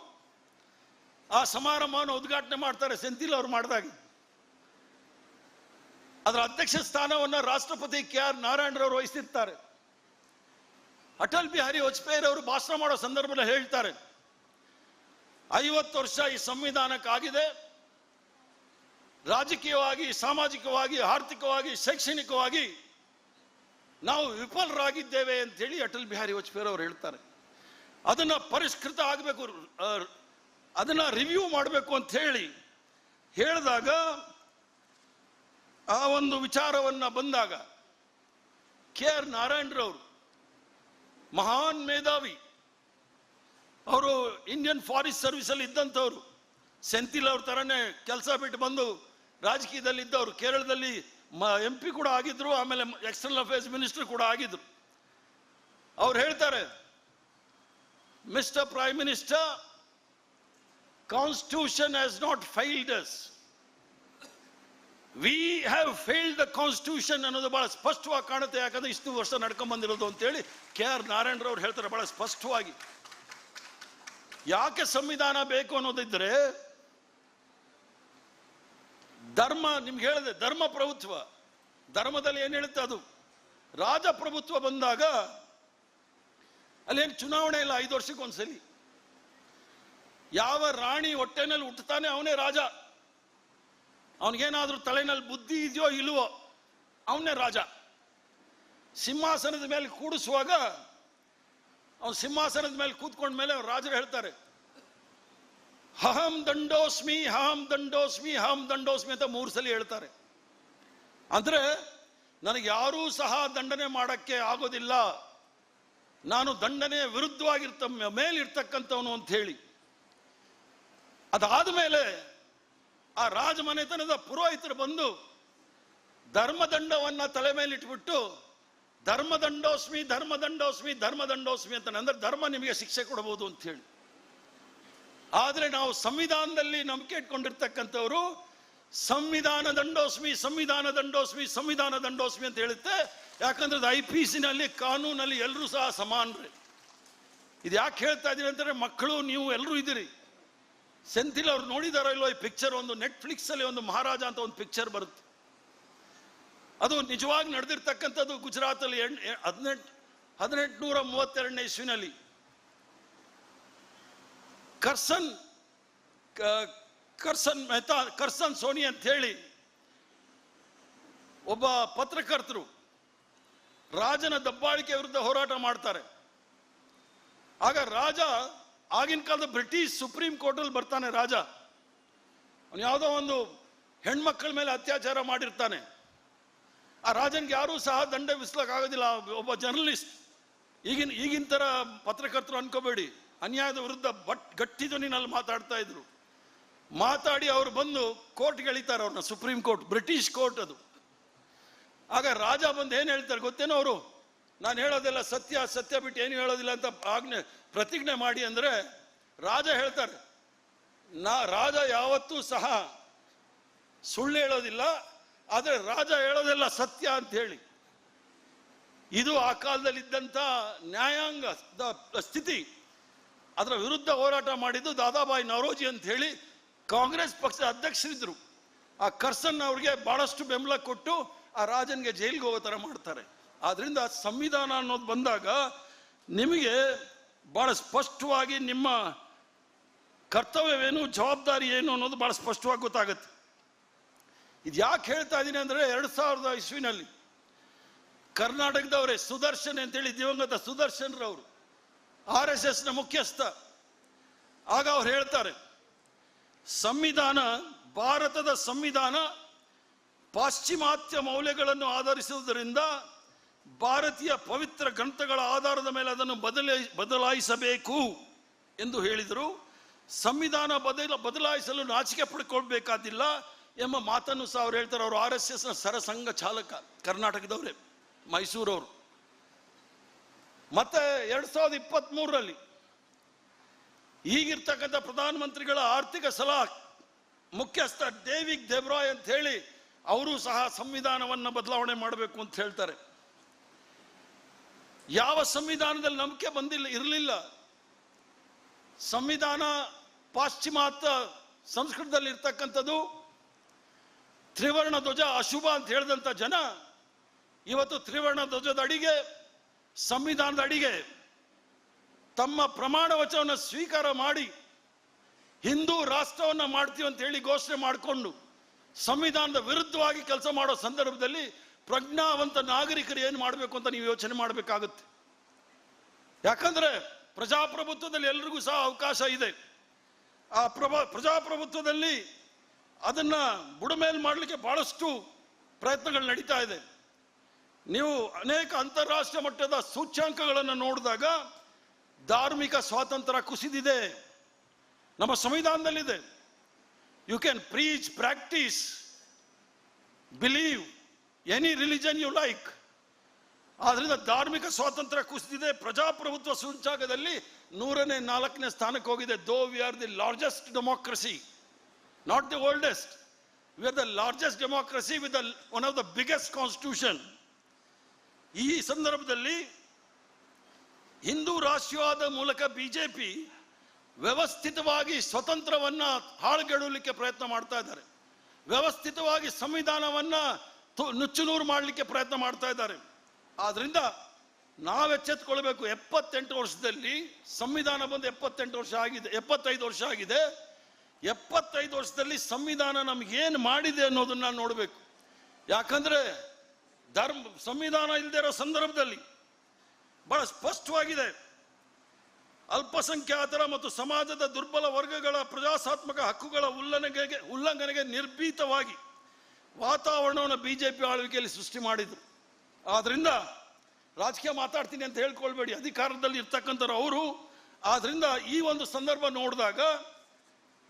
ಆ ಸಮಾರಂಭವನ್ನು ಉದ್ಘಾಟನೆ ಮಾಡ್ತಾರೆ, ಸೆಂಥಿಲ್ ಅವರು ಮಾಡಿದಾಗ. ಅದರ ಅಧ್ಯಕ್ಷ ಸ್ಥಾನವನ್ನು ರಾಷ್ಟ್ರಪತಿ ಕೆ ಆರ್ ನಾರಾಯಣರವರು ವಹಿಸಿರ್ತಾರೆ. ಅಟಲ್ ಬಿಹಾರಿ ವಾಜಪೇಯಿರವರು ಭಾಷಣ ಮಾಡೋ ಸಂದರ್ಭದಲ್ಲಿ ಹೇಳ್ತಾರೆ, ಐವತ್ತು ವರ್ಷ ಈ ಸಂವಿಧಾನಕ್ಕಾಗಿದೆ. ರಾಜಕೀಯವಾಗಿ, ಸಾಮಾಜಿಕವಾಗಿ, ಆರ್ಥಿಕವಾಗಿ, ಶೈಕ್ಷಣಿಕವಾಗಿ ನಾವು ವಿಫಲರಾಗಿದ್ದೇವೆ ಅಂತ ಹೇಳಿ ಅಟಲ್ ಬಿಹಾರಿ ವಾಜಪೇಯಿ ಅವರು ಹೇಳ್ತಾರೆ. ಅದನ್ನ ಪರಿಷ್ಕೃತ ಆಗಬೇಕು ಅದನ್ನ ರಿವ್ಯೂ ಮಾಡಬೇಕು ಅಂತ ಹೇಳಿ ಹೇಳಿದಾಗ ಆ ಒಂದು ವಿಚಾರವನ್ನು ಬಂದಾಗ ಕೆ ಆರ್ ನಾರಾಯಣರವರು, ಮಹಾನ್ ಮೇಧಾವಿ, ಅವರು ಇಂಡಿಯನ್ ಫಾರೆಸ್ಟ್ ಸರ್ವಿಸಲ್ಲಿ ಇದ್ದಂಥವ್ರು ಸೆಂಥಿಲ್ ಅವ್ರ ಥರನೇ ಕೆಲಸ ಬಿಟ್ಟು ಬಂದು ರಾಜಕೀಯದಲ್ಲಿ ಇದ್ದವರು, ಕೇರಳದಲ್ಲಿ ಎಂ ಪಿ ಕೂಡ ಆಗಿದ್ರು, ಆಮೇಲೆ ಎಕ್ಸ್ಟರ್ನಲ್ ಅಫೇರ್ಸ್ ಮಿನಿಸ್ಟರ್ ಕೂಡ ಆಗಿದ್ರು. ಅವ್ರು ಹೇಳ್ತಾರೆ mister prime minister Constitution has not failed us we have failed the constitution ಅನ್ನೋದು ಬಹಳ ಸ್ಪಷ್ಟವಾಗಿ ಕಾಣುತ್ತೆ, ಯಾಕಂದ್ರೆ ಇಷ್ಟು ವರ್ಷ ನಡ್ಕೊಂಡ್ ಬಂದಿರೋದು ಅಂತೇಳಿ ಕೆ ಆರ್ ನಾರಾಯಣರವ್ರು ಹೇಳ್ತಾರೆ ಬಹಳ ಸ್ಪಷ್ಟವಾಗಿ. ಯಾಕೆ ಸಂವಿಧಾನ ಬೇಕು ಅನ್ನೋದಿದ್ರೆ ಧರ್ಮ, ನಿಮ್ಗೆ ಹೇಳಿದೆ, ಧರ್ಮ ಪ್ರಭುತ್ವ. ಧರ್ಮದಲ್ಲಿ ಏನು ಹೇಳುತ್ತೆ ಅದು? ರಾಜಪ್ರಭುತ್ವ ಬಂದಾಗ ಅಲ್ಲೇನು ಚುನಾವಣೆ ಇಲ್ಲ? ಐದು ವರ್ಷಕ್ಕೊಂದ್ಸಲಿ ಯಾವ ರಾಣಿ ಹೊಟ್ಟೆನಲ್ಲಿ ಹುಟ್ಟುತ್ತಾನೆ ಅವನೇ ರಾಜ. ಅವನಿಗೇನಾದ್ರೂ ತಲೆನಲ್ಲಿ ಬುದ್ಧಿ ಇದೆಯೋ ಇಲ್ವೋ, ಅವನೇ ರಾಜ. ಸಿಂಹಾಸನದ ಮೇಲೆ ಕೂಡಿಸುವಾಗ ಅವನು ಸಿಂಹಾಸನದ ಮೇಲೆ ಕೂತ್ಕೊಂಡ ಮೇಲೆ ರಾಜರು ಹೇಳ್ತಾರೆ, ಹಹಂ ದಂಡೋಸ್ಮಿ ಹಹಂ ದಂಡೋಸ್ಮಿ ಹಹಂ ದಂಡೋಸ್ಮಿ ಅಂತ ಮೂರು ಸಲ ಹೇಳ್ತಾರೆ. ಅಂದ್ರೆ ನನಗೆ ಯಾರೂ ಸಹ ದಂಡನೆ ಮಾಡೋಕ್ಕೆ ಆಗೋದಿಲ್ಲ. ನಾನು ದಂಡನೆ ವಿರುದ್ಧವಾಗಿರ್ತ ಮೇಲಿರ್ತಕ್ಕಂಥವನು ಅಂತ ಹೇಳಿ. ಅದಾದ ಮೇಲೆ ಆ ರಾಜಮನೆತನದ ಪುರೋಹಿತರು ಬಂದು ಧರ್ಮದಂಡವನ್ನ ತಲೆ ಮೇಲೆ ಇಟ್ಬಿಟ್ಟು ಧರ್ಮದಂಡೋಸ್ಮಿ ಧರ್ಮದಂಡೋಸ್ಮಿ ಧರ್ಮದಂಡೋಸ್ಮಿ ಅಂತ ಅಂದ್ರೆ ಧರ್ಮ ನಿಮಗೆ ಶಿಕ್ಷೆ ಕೊಡಬಹುದು ಅಂತ ಹೇಳಿ. ಆದರೆ ನಾವು ಸಂವಿಧಾನದಲ್ಲಿ ನಂಬಿಕೆ ಇಟ್ಕೊಂಡಿರ್ತಕ್ಕಂಥವ್ರು ಸಂವಿಧಾನ ದಂಡೋಸ್ಮಿ ಸಂವಿಧಾನ ದಂಡೋಸ್ಮಿ ಸಂವಿಧಾನ ದಂಡೋಸ್ಮಿ ಅಂತ ಹೇಳುತ್ತೆ ಯಾಕಂದ್ರೆ ಐ ಪಿ ಸಿನಲ್ಲಿ ಕಾನೂನಲ್ಲಿ ಎಲ್ಲರೂ ಸಹ ಸಮಾನರೇ. ಇದು ಯಾಕೆ ಹೇಳ್ತಾ ಇದ್ದೀರಿ ಅಂತಂದ್ರೆ ಮಕ್ಕಳು, ನೀವು ಎಲ್ಲರೂ ಇದ್ದೀರಿ. ಸೆಂಥಿಲ್ ಅವ್ರು ನೋಡಿದಾರೋ ಇಲ್ಲೋ ಈ ಪಿಕ್ಚರ್ ಒಂದು ನೆಟ್ಫ್ಲಿಕ್ಸ್ ಅಲ್ಲಿ ಒಂದು ಮಹಾರಾಜ ಅಂತ ಒಂದು ಪಿಕ್ಚರ್ ಬರುತ್ತೆ. ಅದು ನಿಜವಾಗಿ ನಡೆದಿರ್ತಕ್ಕಂಥದ್ದು ಗುಜರಾತ್ ಅಲ್ಲಿ ಹದಿನೆಂಟು ಹದಿನೆಂಟುನೂರ ಮೂವತ್ತೆರಡನೇ ಇಸ್ವಿನಲ್ಲಿ. ಕರ್ಸನ್ ಕರ್ಸನ್ ಮೆಹ್ತಾ, ಕರ್ಸನ್ ಸೋನಿ ಅಂತ ಹೇಳಿ ಒಬ್ಬ ಪತ್ರಕರ್ತರು ರಾಜನ ದಬ್ಬಾಳಿಕೆ ವಿರುದ್ಧ ಹೋರಾಟ ಮಾಡ್ತಾರೆ. ಆಗ ರಾಜ ಆಗಿನ ಕಾಲದ ಬ್ರಿಟಿಷ್ ಸುಪ್ರೀಂ ಕೋರ್ಟಲ್ಲಿ ಬರ್ತಾನೆ ರಾಜ. ಅವನು ಯಾವುದೋ ಒಂದು ಹೆಣ್ಮಕ್ಳ ಮೇಲೆ ಅತ್ಯಾಚಾರ ಮಾಡಿರ್ತಾನೆ. ಆ ರಾಜನ್ಗೆ ಯಾರೂ ಸಹ ದಂಡ ಆಗೋದಿಲ್ಲ ಒಬ್ಬ ಜರ್ನಲಿಸ್ಟ್. ಈಗಿನ ಈಗಿನ ಥರ ಪತ್ರಕರ್ತರು ಅನ್ಕೋಬೇಡಿ. ಅನ್ಯಾಯದ ವಿರುದ್ಧ ಬಟ್, ಗಟ್ಟಿ ಧ್ವನಿನಲ್ಲಿ ಮಾತಾಡ್ತಾ ಇದ್ರು. ಮಾತಾಡಿ ಅವರು ಬಂದು ಕೋರ್ಟ್ಗೆ ಎಳಿತಾರೆ ಅವ್ರನ್ನ, ಸುಪ್ರೀಂ ಕೋರ್ಟ್, ಬ್ರಿಟಿಷ್ ಕೋರ್ಟ್ ಅದು. ಆಗ ರಾಜ ಬಂದು ಏನು ಹೇಳ್ತಾರೆ ಗೊತ್ತೇನೋ ಅವರು? ನಾನು ಹೇಳೋದೆಲ್ಲ ಸತ್ಯ ಸತ್ಯ ಬಿಟ್ಟು ಏನು ಹೇಳೋದಿಲ್ಲ ಅಂತ ಆಜ್ಞೆ, ಪ್ರತಿಜ್ಞೆ ಮಾಡಿ ಅಂದರೆ ರಾಜ ಹೇಳ್ತಾರೆ, ನಾ ರಾಜ ಯಾವತ್ತೂ ಸಹ ಸುಳ್ಳು ಹೇಳೋದಿಲ್ಲ, ಆದರೆ ರಾಜ ಹೇಳೋದೆಲ್ಲ ಸತ್ಯ ಅಂತ ಹೇಳಿ. ಇದು ಆ ಕಾಲದಲ್ಲಿದ್ದಂಥ ನ್ಯಾಯಾಂಗದ ಸ್ಥಿತಿ. ಅದರ ವಿರುದ್ಧ ಹೋರಾಟ ಮಾಡಿದ್ದು ದಾದಾಬಾಯಿ ನವರೋಜಿ ಅಂತ ಹೇಳಿ ಕಾಂಗ್ರೆಸ್ ಪಕ್ಷದ ಅಧ್ಯಕ್ಷರಿದ್ದರು ಆ ಕರ್ಸನ್ ಅವ್ರಿಗೆ ಬಹಳಷ್ಟು ಬೆಂಬಲ ಕೊಟ್ಟು ಆ ರಾಜನ್ಗೆ ಜೈಲಿಗೆ ಹೋಗೋ ಥರ ಮಾಡ್ತಾರೆ. ಆದ್ರಿಂದ ಸಂವಿಧಾನ ಅನ್ನೋದು ಬಂದಾಗ ನಿಮಗೆ ಬಹಳ ಸ್ಪಷ್ಟವಾಗಿ ನಿಮ್ಮ ಕರ್ತವ್ಯವೇನು, ಜವಾಬ್ದಾರಿ ಏನು ಅನ್ನೋದು ಬಹಳ ಸ್ಪಷ್ಟವಾಗಿ ಗೊತ್ತಾಗುತ್ತೆ. ಇದು ಯಾಕೆ ಹೇಳ್ತಾ ಇದ್ದೀನಿ ಅಂದರೆ ಎರಡು ಸಾವಿರದ ಇಸ್ವಿನಲ್ಲಿ ಕರ್ನಾಟಕದವರೇ ಸುದರ್ಶನ್ ಅಂತೇಳಿ ದಿವಂಗತ ಸುದರ್ಶನ್ರವರು, ಆರ್ ಎಸ್ ಎಸ್ನ ಮುಖ್ಯಸ್ಥ. ಆಗ ಅವ್ರು ಹೇಳ್ತಾರೆ, ಸಂವಿಧಾನ, ಭಾರತದ ಸಂವಿಧಾನ ಪಾಶ್ಚಿಮಾತ್ಯ ಮೌಲ್ಯಗಳನ್ನು ಆಧರಿಸುವುದರಿಂದ ಭಾರತೀಯ ಪವಿತ್ರ ಗ್ರಂಥಗಳ ಆಧಾರದ ಮೇಲೆ ಅದನ್ನು ಬದಲೈ, ಬದಲಾಯಿಸಬೇಕು ಎಂದು ಹೇಳಿದರು. ಸಂವಿಧಾನ ಬದಲ, ಬದಲಾಯಿಸಲು ನಾಚಿಕೆ ಪಡ್ಕೊಳ್ಬೇಕಾದಿಲ್ಲ ಎಂಬ ಮಾತನ್ನು ಸಹ ಅವ್ರು ಹೇಳ್ತಾರೆ. ಅವರು ಆರ್ ಎಸ್ ಎಸ್ನ ಸರಸಂಘ ಚಾಲಕ ಕರ್ನಾಟಕದವರೇ, ಮೈಸೂರವರು. ಮತ್ತೆ ಎರಡು ಸಾವಿರದ ಇಪ್ಪತ್ತ್ಮೂರರಲ್ಲಿ ಈಗಿರ್ತಕ್ಕಂಥ ಪ್ರಧಾನಮಂತ್ರಿಗಳ ಆರ್ಥಿಕ ಸಲಹಾ ಮುಖ್ಯಸ್ಥ ಡೇವಿಗ್ ದೇಬ್ರಾಯ್ ಅಂತ ಹೇಳಿ ಅವರು ಸಹ ಸಂವಿಧಾನವನ್ನು ಬದಲಾವಣೆ ಮಾಡಬೇಕು ಅಂತ ಹೇಳ್ತಾರೆ. ಯಾವ ಸಂವಿಧಾನದಲ್ಲಿ ನಂಬಿಕೆ ಬಂದಿಲ್ಲ, ಇರಲಿಲ್ಲ. ಸಂವಿಧಾನ ಪಾಶ್ಚಿಮಾತ್ಯ ಸಂಸ್ಕೃತದಲ್ಲಿ ಇರ್ತಕ್ಕಂಥದ್ದು ತ್ರಿವರ್ಣ ಧ್ವಜ ಅಶುಭ ಅಂತ ಹೇಳಿದಂಥ ಜನ ಇವತ್ತು ತ್ರಿವರ್ಣ ಧ್ವಜದ ಅಡಿಗೆ, ಸಂವಿಧಾನದ ಅಡಿಗೆ, ತಮ್ಮ ಪ್ರಮಾಣ ವಚನವನ್ನು ಸ್ವೀಕಾರ ಮಾಡಿ ಹಿಂದೂ ರಾಷ್ಟ್ರವನ್ನು ಮಾಡ್ತೀವಿ ಅಂತ ಹೇಳಿ ಘೋಷಣೆ ಮಾಡಿಕೊಂಡು ಸಂವಿಧಾನದ ವಿರುದ್ಧವಾಗಿ ಕೆಲಸ ಮಾಡೋ ಸಂದರ್ಭದಲ್ಲಿ ಪ್ರಜ್ಞಾವಂತ ನಾಗರಿಕರು ಏನು ಮಾಡಬೇಕು ಅಂತ ನೀವು ಯೋಚನೆ ಮಾಡಬೇಕಾಗುತ್ತೆ. ಯಾಕಂದ್ರೆ ಪ್ರಜಾಪ್ರಭುತ್ವದಲ್ಲಿ ಎಲ್ರಿಗೂ ಸಹ ಅವಕಾಶ ಇದೆ. ಆ ಪ್ರಭಾ, ಪ್ರಜಾಪ್ರಭುತ್ವದಲ್ಲಿ ಅದನ್ನು ಬುಡಮೇಲ್ ಮಾಡಲಿಕ್ಕೆ ಭಾಳಷ್ಟು ಪ್ರಯತ್ನಗಳು ನಡೀತಾ ಇದೆ. ನೀವು ಅನೇಕ ಅಂತಾರಾಷ್ಟ್ರೀಯ ಮಟ್ಟದ ಸೂಚ್ಯಾಂಕಗಳನ್ನು ನೋಡಿದಾಗ ಧಾರ್ಮಿಕ ಸ್ವಾತಂತ್ರ್ಯ ಕುಸಿದಿದೆ. ನಮ್ಮ ಸಂವಿಧಾನದಲ್ಲಿದೆ. You can preach, practice, believe any religion you like. ಆದ್ರಿಂದ ಧಾರ್ಮಿಕ ಸ್ವಾತಂತ್ರ್ಯ ಕುಸಿದಿದೆ ಪ್ರಜಾಪ್ರಭುತ್ವ ಸೂಚಾಗದಲ್ಲಿ ನೂರನೇ ನಾಲ್ಕನೇ ಸ್ಥಾನಕ್ಕೆ ಹೋಗಿದೆ though we are the largest democracy not the oldest we are the largest democracy with one of the biggest constitution ಈ ಸಂದರ್ಭದಲ್ಲಿ ಹಿಂದೂ ರಾಷ್ಟ್ರವಾದ ಮೂಲಕ ಬಿಜೆಪಿ ವ್ಯವಸ್ಥಿತವಾಗಿ ಸ್ವತಂತ್ರವನ್ನ ಹಾಳುಗೆಡಲಿಕ್ಕೆ ಪ್ರಯತ್ನ ಮಾಡ್ತಾ ಇದ್ದಾರೆ. ವ್ಯವಸ್ಥಿತವಾಗಿ ಸಂವಿಧಾನವನ್ನ ನುಚ್ಚುನೂರು ಮಾಡಲಿಕ್ಕೆ ಪ್ರಯತ್ನ ಮಾಡ್ತಾ ಇದ್ದಾರೆ. ಆದ್ರಿಂದ ನಾವೆಚ್ಚೆತ್ಕೊಳ್ಬೇಕು ಎಪ್ಪತ್ತೆಂಟು ವರ್ಷದಲ್ಲಿ ಸಂವಿಧಾನ ಬಂದು ಎಪ್ಪತ್ತೆಂಟು ವರ್ಷ ಆಗಿದೆ, ಎಪ್ಪತ್ತೈದು ವರ್ಷ ಆಗಿದೆ. ಎಪ್ಪತ್ತೈದು ವರ್ಷದಲ್ಲಿ ಸಂವಿಧಾನ ನಮ್ಗೇನು ಮಾಡಿದೆ ಅನ್ನೋದನ್ನ ನೋಡಬೇಕು. ಯಾಕಂದ್ರೆ ಧರ್ಮ, ಸಂವಿಧಾನ ಇಲ್ಲದೆ ಇರೋ ಸಂದರ್ಭದಲ್ಲಿ ಬಹಳ ಸ್ಪಷ್ಟವಾಗಿದೆ. ಅಲ್ಪಸಂಖ್ಯಾತರ ಮತ್ತು ಸಮಾಜದ ದುರ್ಬಲ ವರ್ಗಗಳ ಪ್ರಜಾಸಾತ್ಮಕ ಹಕ್ಕುಗಳ ಉಲ್ಲಂಘನೆಗೆ ಉಲ್ಲಂಘನೆಗೆ ನಿರ್ಭೀತವಾಗಿ ವಾತಾವರಣವನ್ನು ಬಿ ಜೆ ಪಿ ಆಳ್ವಿಕೆಯಲ್ಲಿ ಸೃಷ್ಟಿ ಮಾಡಿದ್ರು. ಆದ್ದರಿಂದ ರಾಜಕೀಯ ಮಾತಾಡ್ತೀನಿ ಅಂತ ಹೇಳ್ಕೊಳ್ಬೇಡಿ. ಅಧಿಕಾರದಲ್ಲಿ ಇರ್ತಕ್ಕಂಥವ್ರು ಅವರು. ಆದ್ದರಿಂದ ಈ ಒಂದು ಸಂದರ್ಭ ನೋಡಿದಾಗ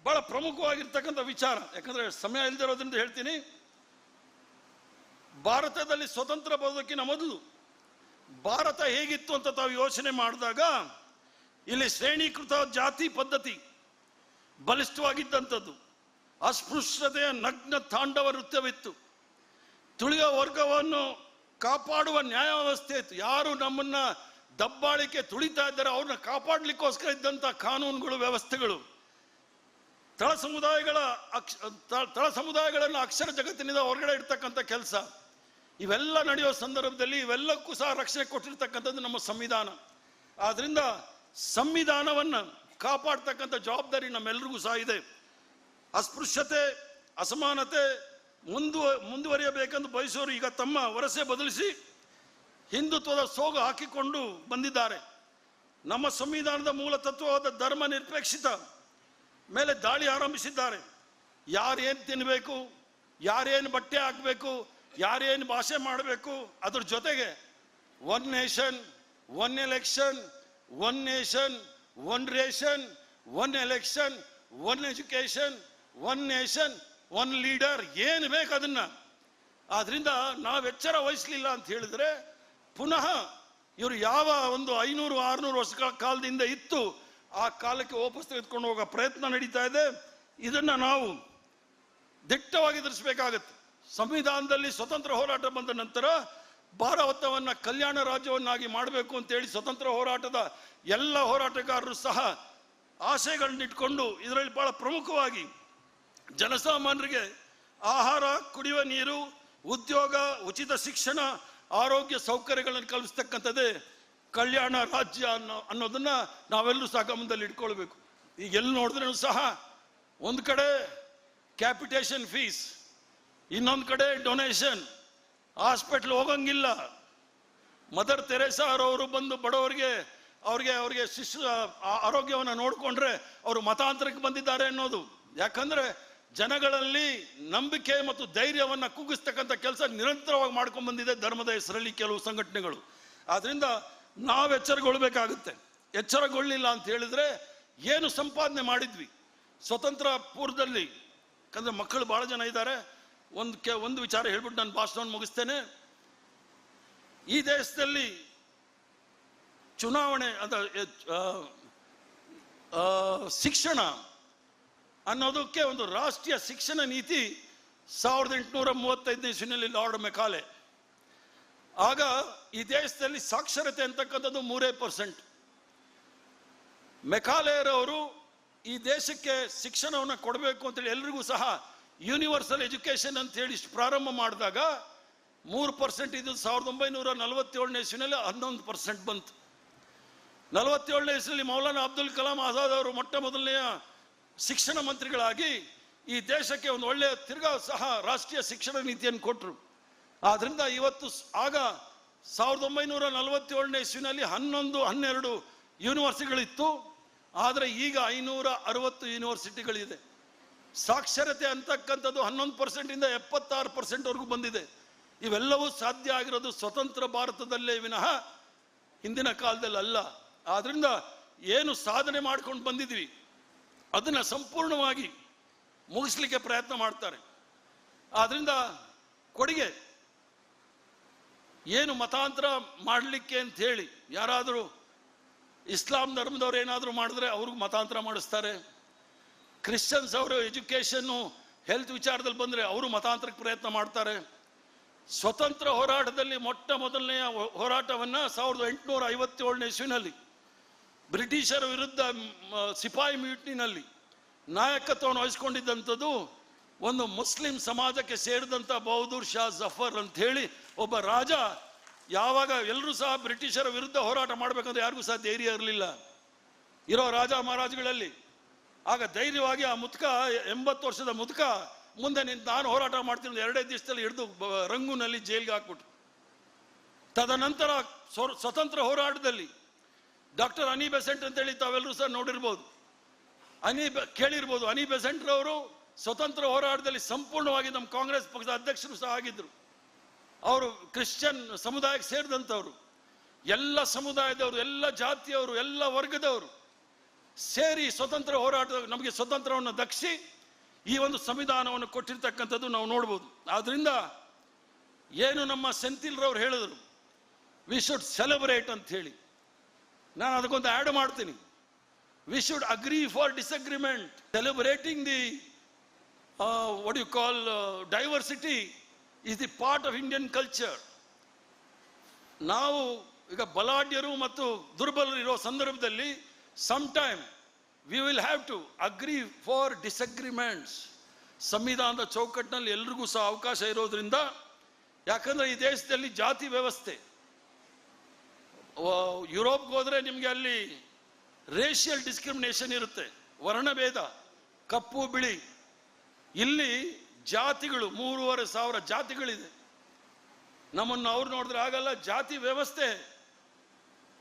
ಬಹಳ ಪ್ರಮುಖವಾಗಿರ್ತಕ್ಕಂಥ ವಿಚಾರ. ಯಾಕಂದ್ರೆ ಸಮಯ ಇಲ್ದಿರೋದ್ರಿಂದ ಹೇಳ್ತೀನಿ. ಭಾರತದಲ್ಲಿ ಸ್ವತಂತ್ರ ಬರೋದಕ್ಕಿಂತ ಮೊದಲು ಭಾರತ ಹೇಗಿತ್ತು ಅಂತ ತಾವು ಯೋಚನೆ ಮಾಡಿದಾಗ ಇಲ್ಲಿ ಶ್ರೇಣೀಕೃತ ಜಾತಿ ಪದ್ಧತಿ ಬಲಿಷ್ಠವಾಗಿದ್ದಂಥದ್ದು. ಅಸ್ಪೃಶ್ಯತೆಯ ನಗ್ನ ತಾಂಡವ ನೃತ್ಯವಿತ್ತು. ತುಳಿಯ ವರ್ಗವನ್ನು ಕಾಪಾಡುವ ನ್ಯಾಯ ವ್ಯವಸ್ಥೆ ಇತ್ತು. ಯಾರು ನಮ್ಮನ್ನ ದಬ್ಬಾಳಿಕೆ ತುಳಿತಾ ಇದ್ದಾರೆ ಅವ್ರನ್ನ ಕಾಪಾಡಲಿಕ್ಕೋಸ್ಕರ ಇದ್ದಂಥ ಕಾನೂನುಗಳು, ವ್ಯವಸ್ಥೆಗಳು. ತಳ ಸಮುದಾಯಗಳ ಅಕ್ಷ ತಳ ಸಮುದಾಯಗಳನ್ನು ಅಕ್ಷರ ಜಗತ್ತಿನಿಂದ ಹೊರಗಡೆ ಇರ್ತಕ್ಕಂಥ ಕೆಲಸ. ಇವೆಲ್ಲ ನಡೆಯೋ ಸಂದರ್ಭದಲ್ಲಿ ಇವೆಲ್ಲಕ್ಕೂ ಸಹ ರಕ್ಷಣೆ ಕೊಟ್ಟಿರ್ತಕ್ಕಂಥದ್ದು ನಮ್ಮ ಸಂವಿಧಾನ. ಆದ್ರಿಂದ ಸಂವಿಧಾನವನ್ನ ಕಾಪಾಡ್ತಕ್ಕಂಥ ಜವಾಬ್ದಾರಿ ನಮ್ಮೆಲ್ಲರಿಗೂ ಸಹ ಇದೆ. ಅಸ್ಪೃಶ್ಯತೆ, ಅಸಮಾನತೆ ಮುಂದು, ಮುಂದುವರಿಯಬೇಕೆಂದು ಬಯಸೋರು ಈಗ ತಮ್ಮ ವರಸೆ ಬದಲಿಸಿ ಹಿಂದುತ್ವದ ಸೋಗು ಹಾಕಿಕೊಂಡು ಬಂದಿದ್ದಾರೆ. ನಮ್ಮ ಸಂವಿಧಾನದ ಮೂಲ ತತ್ವವಾದ ಧರ್ಮ ನಿರಪೇಕ್ಷಿತ ಮೇಲೆ ದಾಳಿ ಆರಂಭಿಸಿದ್ದಾರೆ. ಯಾರೇನು ತಿನ್ನಬೇಕು ಯಾರೇನು ಬಟ್ಟೆ ಹಾಕಬೇಕು, ಯಾರೇನು ಭಾಷೆ ಮಾಡಬೇಕು, ಅದ್ರ ಜೊತೆಗೆ one nation one election one nation one ration one election one education one nation one leader ಏನು ಬೇಕು ಅದನ್ನ? ಆದ್ರಿಂದ ನಾವು ಎಚ್ಚರ ವಹಿಸಲಿಲ್ಲ ಅಂತ ಹೇಳಿದ್ರೆ ಪುನಃ ಇವರು ಯಾವ ಒಂದು ಐನೂರು, ಆರುನೂರು ವರ್ಷಗಳ ಕಾಲದಿಂದ ಇತ್ತು, ಆ ಕಾಲಕ್ಕೆ ವಾಪಸ್ ತೆಗೆದುಕೊಂಡು ಹೋಗೋ ಪ್ರಯತ್ನ ನಡೀತಾ ಇದೆ. ಇದನ್ನು ನಾವು ದಿಟ್ಟವಾಗಿ ಎದುರಿಸಬೇಕಾಗತ್ತೆ. ಸಂವಿಧಾನದಲ್ಲಿ ಸ್ವತಂತ್ರ ಹೋರಾಟ ಬಂದ ನಂತರ ಭಾರತವನ್ನ ಕಲ್ಯಾಣ ರಾಜ್ಯವನ್ನಾಗಿ ಮಾಡಬೇಕು ಅಂತೇಳಿ ಸ್ವತಂತ್ರ ಹೋರಾಟದ ಎಲ್ಲ ಹೋರಾಟಗಾರರು ಸಹ ಆಶಯಗಳನ್ನಿಟ್ಕೊಂಡು ಇದರಲ್ಲಿ ಬಹಳ ಪ್ರಮುಖವಾಗಿ ಜನಸಾಮಾನ್ಯರಿಗೆ ಆಹಾರ, ಕುಡಿಯುವ ನೀರು, ಉದ್ಯೋಗ, ಉಚಿತ ಶಿಕ್ಷಣ, ಆರೋಗ್ಯ ಸೌಕರ್ಯಗಳನ್ನು ಕಲ್ಪಿಸ್ತಕ್ಕಂಥದ್ದೇ ಕಲ್ಯಾಣ ರಾಜ್ಯ ಅನ್ನೋ, ಅನ್ನೋದನ್ನ ನಾವೆಲ್ಲರೂ ಸಹ ಗಮನದಲ್ಲಿ ಇಟ್ಕೊಳ್ಬೇಕು. ಈಗ ಎಲ್ಲಿ ನೋಡಿದ್ರೂ ಸಹ ಒಂದು ಕಡೆ ಕ್ಯಾಪಿಟೇಷನ್ ಫೀಸ್, ಇನ್ನೊಂದು ಕಡೆ ಡೊನೇಷನ್ ಹಾಸ್ಪಿಟ್ಲ್ ಹೋಗಂಗಿಲ್ಲ. ಮದರ್ ತೆರೇಸಾ ಅವರು ಬಂದು ಬಡವರಿಗೆ ಅವ್ರಿಗೆ ಅವ್ರಿಗೆ ಶಿಶು ಆರೋಗ್ಯವನ್ನು ನೋಡಿಕೊಂಡ್ರೆ ಅವರು ಮತಾಂತರಕ್ಕೆ ಬಂದಿದ್ದಾರೆ ಅನ್ನೋದು. ಯಾಕಂದ್ರೆ ಜನಗಳಲ್ಲಿ ನಂಬಿಕೆ ಮತ್ತು ಧೈರ್ಯವನ್ನು ಕುಗ್ಗಿಸ್ತಕ್ಕಂಥ ಕೆಲಸ ನಿರಂತರವಾಗಿ ಮಾಡ್ಕೊಂಡು ಬಂದಿದೆ ಧರ್ಮದ ಹೆಸರಲ್ಲಿ ಕೆಲವು ಸಂಘಟನೆಗಳು. ಆದ್ದರಿಂದ ನಾವು ಎಚ್ಚರಗೊಳ್ಬೇಕಾಗುತ್ತೆ. ಎಚ್ಚರಗೊಳ್ಳಿಲ್ಲ ಅಂತ ಹೇಳಿದ್ರೆ ಏನು ಸಂಪಾದನೆ ಮಾಡಿದ್ವಿ. ಸ್ವತಂತ್ರ ಪೂರ್ವದಲ್ಲಿ ಯಾಕಂದರೆ ಮಕ್ಕಳು ಬಹಳ ಜನ ಇದ್ದಾರೆ ಒಂದು ಕೆ ಒಂದು ವಿಚಾರ ಹೇಳ್ಬಿಟ್ಟು ನಾನು ಭಾಷಣವನ್ನು ಮುಗಿಸ್ತೇನೆ. ಈ ದೇಶದಲ್ಲಿ ಚುನಾವಣೆ ಆ, ಶಿಕ್ಷಣ ಅನ್ನೋದಕ್ಕೆ ಒಂದು ರಾಷ್ಟ್ರೀಯ ಶಿಕ್ಷಣ ನೀತಿ ಸಾವಿರದ ಎಂಟುನೂರ ಮೂವತ್ತೈದನೇ ಇಸ್ವಿನಲ್ಲಿ ಲಾರ್ಡ್ ಮೆಕಾಲೆ. ಆಗ ಈ ದೇಶದಲ್ಲಿ ಸಾಕ್ಷರತೆ ಅಂತಕ್ಕಂಥದ್ದು ಮೂರೇ ಪರ್ಸೆಂಟ್. ಮೆಕಾಲೆಯರವರು ಈ ದೇಶಕ್ಕೆ ಶಿಕ್ಷಣವನ್ನು ಕೊಡಬೇಕು ಅಂತೇಳಿ ಎಲ್ರಿಗೂ ಸಹ ಯೂನಿವರ್ಸಲ್ ಎಜುಕೇಶನ್ ಅಂತ ಹೇಳಿ ಪ್ರಾರಂಭ ಮಾಡಿದಾಗ ಮೂರು ಪರ್ಸೆಂಟ್ ಇದು ಸಾವಿರದ ಒಂಬೈನೂರ ನಲವತ್ತೇಳನೇ ಇಸ್ವಿನಲ್ಲಿ ಹನ್ನೊಂದು ಪರ್ಸೆಂಟ್ ಬಂತು. ನಲವತ್ತೇಳನೇ ಇಸ್ವಿನಲ್ಲಿ ಮೌಲಾನಾ ಅಬ್ದುಲ್ ಕಲಾಂ ಆಜಾದ್ ಅವರು ಮೊಟ್ಟ ಮೊದಲನೆಯ ಶಿಕ್ಷಣ ಮಂತ್ರಿಗಳಾಗಿ ಈ ದೇಶಕ್ಕೆ ಒಂದು ಒಳ್ಳೆಯ ತಿರ್ಗಾ ಸಹ ರಾಷ್ಟ್ರೀಯ ಶಿಕ್ಷಣ ನೀತಿಯನ್ನು ಕೊಟ್ಟರು ಆದ್ದರಿಂದ ಇವತ್ತು ಆಗ ಸಾವಿರದ ಒಂಬೈನೂರ ನಲವತ್ತೇಳನೇ ಇಸ್ವಿನಲ್ಲಿ ಹನ್ನೊಂದು, ಹನ್ನೆರಡು ಯೂನಿವರ್ಸಿಟಿಗಳಿತ್ತು ಆದರೆ ಈಗ ಐನೂರ ಅರವತ್ತು ಯೂನಿವರ್ಸಿಟಿಗಳಿದೆ ಸಾಕ್ಷರತೆ ಅಂತಕ್ಕಂಥದ್ದು ಹನ್ನೊಂದು ಪರ್ಸೆಂಟಿಂದ ಎಪ್ಪತ್ತಾರು ಪರ್ಸೆಂಟ್ವರೆಗೂ ಬಂದಿದೆ. ಇವೆಲ್ಲವೂ ಸಾಧ್ಯ ಆಗಿರೋದು ಸ್ವತಂತ್ರ ಭಾರತದಲ್ಲೇ ವಿನಃ ಹಿಂದಿನ ಕಾಲದಲ್ಲಿ ಅಲ್ಲ. ಆದ್ದರಿಂದ ಏನು ಸಾಧನೆ ಮಾಡ್ಕೊಂಡು ಬಂದಿದ್ವಿ ಅದನ್ನ ಸಂಪೂರ್ಣವಾಗಿ ಮುಗಿಸ್ಲಿಕ್ಕೆ ಪ್ರಯತ್ನ ಮಾಡ್ತಾರೆ. ಆದ್ದರಿಂದ ಕೊಡುಗೆ, ಏನು ಮತಾಂತರ ಮಾಡಲಿಕ್ಕೆ ಅಂತ ಹೇಳಿ ಯಾರಾದರೂ ಇಸ್ಲಾಂ ಧರ್ಮದವ್ರು ಏನಾದರೂ ಮಾಡಿದ್ರೆ ಅವ್ರಿಗೂ ಮತಾಂತರ ಮಾಡಿಸ್ತಾರೆ. ಕ್ರಿಶ್ಚಿಯನ್ಸ್ ಅವರು ಎಜುಕೇಷನ್ನು ಹೆಲ್ತ್ ವಿಚಾರದಲ್ಲಿ ಬಂದರೆ ಅವರು ಮತಾಂತರಕ್ಕೆ ಪ್ರಯತ್ನ ಮಾಡ್ತಾರೆ. ಸ್ವತಂತ್ರ ಹೋರಾಟದಲ್ಲಿ ಮೊಟ್ಟ ಮೊದಲನೆಯ ಹೋರಾಟವನ್ನು ಸಾವಿರದ ಎಂಟುನೂರ ಐವತ್ತೇಳನೇ ಇಸ್ವಿನಲ್ಲಿ ಬ್ರಿಟಿಷರ ವಿರುದ್ಧ ಸಿಪಾಯಿ ಮ್ಯೂಟ್ನಿನಲ್ಲಿ ನಾಯಕತ್ವವನ್ನು ವಹಿಸ್ಕೊಂಡಿದ್ದಂಥದ್ದು ಒಂದು ಮುಸ್ಲಿಂ ಸಮಾಜಕ್ಕೆ ಸೇರಿದಂಥ ಬಹದ್ದೂರ್ ಶಾ ಜಫರ್ ಅಂತ ಹೇಳಿ ಒಬ್ಬ ರಾಜ. ಯಾವಾಗ ಎಲ್ಲರೂ ಸಹ ಬ್ರಿಟಿಷರ ವಿರುದ್ಧ ಹೋರಾಟ ಮಾಡಬೇಕಂದ್ರೆ ಯಾರಿಗೂ ಸಹ ಧೈರ್ಯ ಇರಲಿಲ್ಲ. ಇರೋ ರಾಜ ಮಹಾರಾಜಗಳಲ್ಲಿ ಆಗ ಧೈರ್ಯವಾಗಿ ಆ ಮುದುಕ ಎಂಬತ್ತು ವರ್ಷದ ಮುದುಕ ಮುಂದೆ ನಿಂತು ನಾನು ಹೋರಾಟ ಮಾಡ್ತೀನಿ ಎರಡೇ ದಿವಸದಲ್ಲಿ ಹಿಡಿದು ರಂಗೂನಲ್ಲಿ ಜೈಲಿಗೆ ಹಾಕ್ಬಿಟ್ರು. ತದನಂತರ ಸ್ವತಂತ್ರ ಹೋರಾಟದಲ್ಲಿ ಡಾಕ್ಟರ್ ಅನಿ ಬೆಸೆಂಟ್ ಅಂತೇಳಿ ತಾವೆಲ್ಲರೂ ಸಹ ನೋಡಿರ್ಬೋದು. ಅನಿ ಕೇಳಿರ್ಬೋದು, ಅನಿ ಬೆಸೆಂಟ್ ರವರು ಸ್ವತಂತ್ರ ಹೋರಾಟದಲ್ಲಿ ಸಂಪೂರ್ಣವಾಗಿ ನಮ್ಮ ಕಾಂಗ್ರೆಸ್ ಪಕ್ಷದ ಅಧ್ಯಕ್ಷರು ಸಹ ಆಗಿದ್ರು. ಅವರು ಕ್ರಿಶ್ಚಿಯನ್ ಸಮುದಾಯಕ್ಕೆ ಸೇರಿದಂಥವ್ರು. ಎಲ್ಲ ಸಮುದಾಯದವರು, ಎಲ್ಲ ಜಾತಿಯವರು, ಎಲ್ಲ ವರ್ಗದವರು ಸೇರಿ ಸ್ವತಂತ್ರ ಹೋರಾಟದ ನಮಗೆ ಸ್ವತಂತ್ರವನ್ನು ದಕ್ಷಿ ಈ ಒಂದು ಸಂವಿಧಾನವನ್ನು ಕೊಟ್ಟಿರ್ತಕ್ಕಂಥದ್ದು ನಾವು ನೋಡ್ಬೋದು. ಆದ್ದರಿಂದ ಏನು ನಮ್ಮ ಸೆಂಥಿಲ್ರವ್ರು ಹೇಳಿದರು ವಿ ಶುಡ್ ಸೆಲೆಬ್ರೇಟ್ ಅಂತ ಹೇಳಿ. ನಾನು ಅದಕ್ಕೊಂದು ಆ್ಯಡ್ ಮಾಡ್ತೀನಿ. We should agree for disagreement celebrating the what you call diversity is the part of Indian culture ನಾವು ಈಗ ಬಲಾಢ್ಯರು ಮತ್ತು ದುರ್ಬಲರು ಇರೋ ಸಂದರ್ಭದಲ್ಲಿ time we will have to agree for disagreements ಸಂವಿಧಾನದ ಚೌಕಟ್ಟಿನಲ್ಲಿ ಎಲ್ರಿಗೂ ಸಹ ಅವಕಾಶ ಇರೋದ್ರಿಂದ ಯಾಕಂದ್ರೆ ಈ ದೇಶದಲ್ಲಿ ಜಾತಿ ವ್ಯವಸ್ಥೆ ಯುರೋಪ್ಗೆ ಹೋದ್ರೆ ನಿಮಗೆ ಅಲ್ಲಿ ರೇಷಿಯಲ್ ಡಿಸ್ಕ್ರಿಮಿನೇಷನ್ ಇರುತ್ತೆ ವರ್ಣಭೇದ ಕಪ್ಪು ಬಿಳಿ ಇಲ್ಲಿ ಜಾತಿಗಳು ಮೂರುವರೆ ಸಾವಿರ ಜಾತಿಗಳಿದೆ ನಮ್ಮನ್ನು ಅವ್ರು ನೋಡಿದ್ರೆ ಆಗಲ್ಲ ಜಾತಿ ವ್ಯವಸ್ಥೆ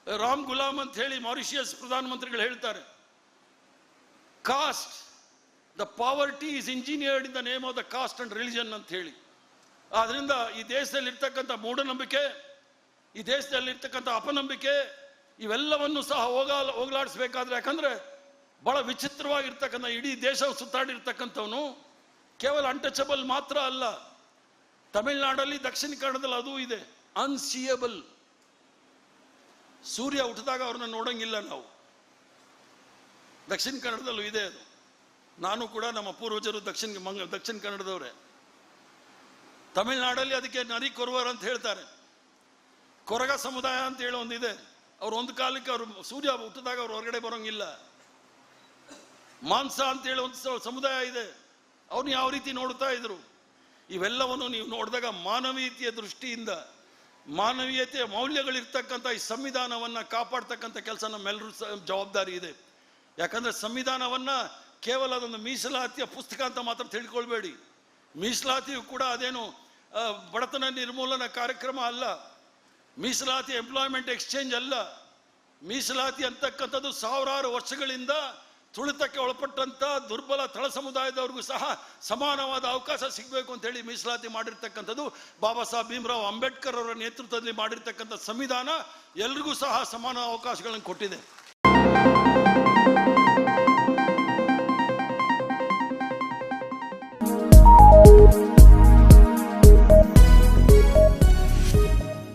ರಾಮ್ ಗುಲಾಮ್ ಅಂತ ಹೇಳಿ ಮಾರಿಷಿಯಸ್ ಪ್ರಧಾನಮಂತ್ರಿಗಳು ಹೇಳ್ತಾರೆ, caste the poverty is engineered in the name of the caste and religion ಅಂತ ಹೇಳಿ. ಆದ್ರಿಂದ ಈ ದೇಶದಲ್ಲಿ ಇರ್ತಕ್ಕಂಥ ಮೂಢನಂಬಿಕೆ, ಈ ದೇಶದಲ್ಲಿ ಇರ್ತಕ್ಕಂಥ ಅಪನಂಬಿಕೆ, ಇವೆಲ್ಲವನ್ನು ಸಹ ಹೋಗ ಹೋಗಲಾಡಿಸ್ಬೇಕಾದ್ರೆ ಯಾಕಂದ್ರೆ ಬಹಳ ವಿಚಿತ್ರವಾಗಿರ್ತಕ್ಕಂಥ, ಇಡೀ ದೇಶ ಸುತ್ತಾಡಿರ್ತಕ್ಕಂಥವನು ಕೇವಲ ಅನ್ಟಚಬಲ್ ಮಾತ್ರ ಅಲ್ಲ, ತಮಿಳ್ನಾಡಲ್ಲಿ ದಕ್ಷಿಣ ಕನ್ನಡದಲ್ಲಿ ಅದು ಇದೆ ಅನ್ಸಿಯಬಲ್ ಸೂರ್ಯ ಹುಟ್ಟಿದಾಗ ಅವ್ರನ್ನ ನೋಡಂಗಿಲ್ಲ ನಾವು. ದಕ್ಷಿಣ ಕನ್ನಡದಲ್ಲೂ ಇದೆ ಅದು. ನಾನು ಕೂಡ ನಮ್ಮ ಪೂರ್ವಜರು ದಕ್ಷಿಣ ಮಂಗ, ದಕ್ಷಿಣ ಕನ್ನಡದವರೇ. ತಮಿಳುನಾಡಲ್ಲಿ ಅದಕ್ಕೆ ನರಿ ಕೊರವರ್ ಅಂತ ಹೇಳ್ತಾರೆ. ಕೊರಗ ಸಮುದಾಯ ಅಂತ ಹೇಳಿ ಒಂದಿದೆ. ಅವ್ರು ಒಂದು ಕಾಲಕ್ಕೆ ಅವರು ಸೂರ್ಯ ಹುಟ್ಟಿದಾಗ ಅವ್ರು ಹೊರಗಡೆ ಬರೋಂಗಿಲ್ಲ. ಮಾಂಸ ಅಂತ ಹೇಳಿ ಒಂದು ಸಮುದಾಯ ಇದೆ. ಅವ್ರನ್ನ ಯಾವ ರೀತಿ ನೋಡ್ತಾ ಇದ್ರು? ಇವೆಲ್ಲವನ್ನು ನೀವು ನೋಡಿದಾಗ ಮಾನವೀಯತೆಯ ದೃಷ್ಟಿಯಿಂದ ಮಾನವೀಯತೆಯ ಮೌಲ್ಯಗಳಿರ್ತಕ್ಕಂಥ ಈ ಸಂವಿಧಾನವನ್ನ ಕಾಪಾಡ್ತಕ್ಕಂಥ ಕೆಲಸ ನಮ್ಮೆಲ್ಲರೂ ಜವಾಬ್ದಾರಿ ಇದೆ. ಯಾಕಂದ್ರೆ ಸಂವಿಧಾನವನ್ನ ಕೇವಲ ಅದೊಂದು ಮೀಸಲಾತಿಯ ಪುಸ್ತಕ ಅಂತ ಮಾತ್ರ ತಿಳ್ಕೊಳ್ಬೇಡಿ. ಮೀಸಲಾತಿಯು ಕೂಡ ಅದೇನು ಬಡತನ ನಿರ್ಮೂಲನ ಕಾರ್ಯಕ್ರಮ ಅಲ್ಲ. ಮೀಸಲಾತಿ ಎಂಪ್ಲಾಯ್ಮೆಂಟ್ ಎಕ್ಸ್ಚೇಂಜ್ ಅಲ್ಲ. ಮೀಸಲಾತಿ ಅಂತಕ್ಕಂಥದ್ದು ಸಾವಿರಾರು ವರ್ಷಗಳಿಂದ ತುಳಿತಕ್ಕೆ ಒಳಪಟ್ಟಂತ ದುರ್ಬಲ ತಳ ಸಮುದಾಯದವ್ರಿಗೂ ಸಹ ಸಮಾನವಾದ ಅವಕಾಶ ಸಿಗಬೇಕು ಅಂತ ಹೇಳಿ ಮೀಸಲಾತಿ ಮಾಡಿರ್ತಕ್ಕಂಥದ್ದು ಬಾಬಾ ಸಾಹೇಬ್ ಭೀಮರಾವ್ ಅಂಬೇಡ್ಕರ್ ಅವರ ನೇತೃತ್ವದಲ್ಲಿ ಮಾಡಿರ್ತಕ್ಕಂಥ ಸಂವಿಧಾನ ಎಲ್ರಿಗೂ ಸಹ ಸಮಾನ ಅವಕಾಶಗಳನ್ನು ಕೊಟ್ಟಿದೆ.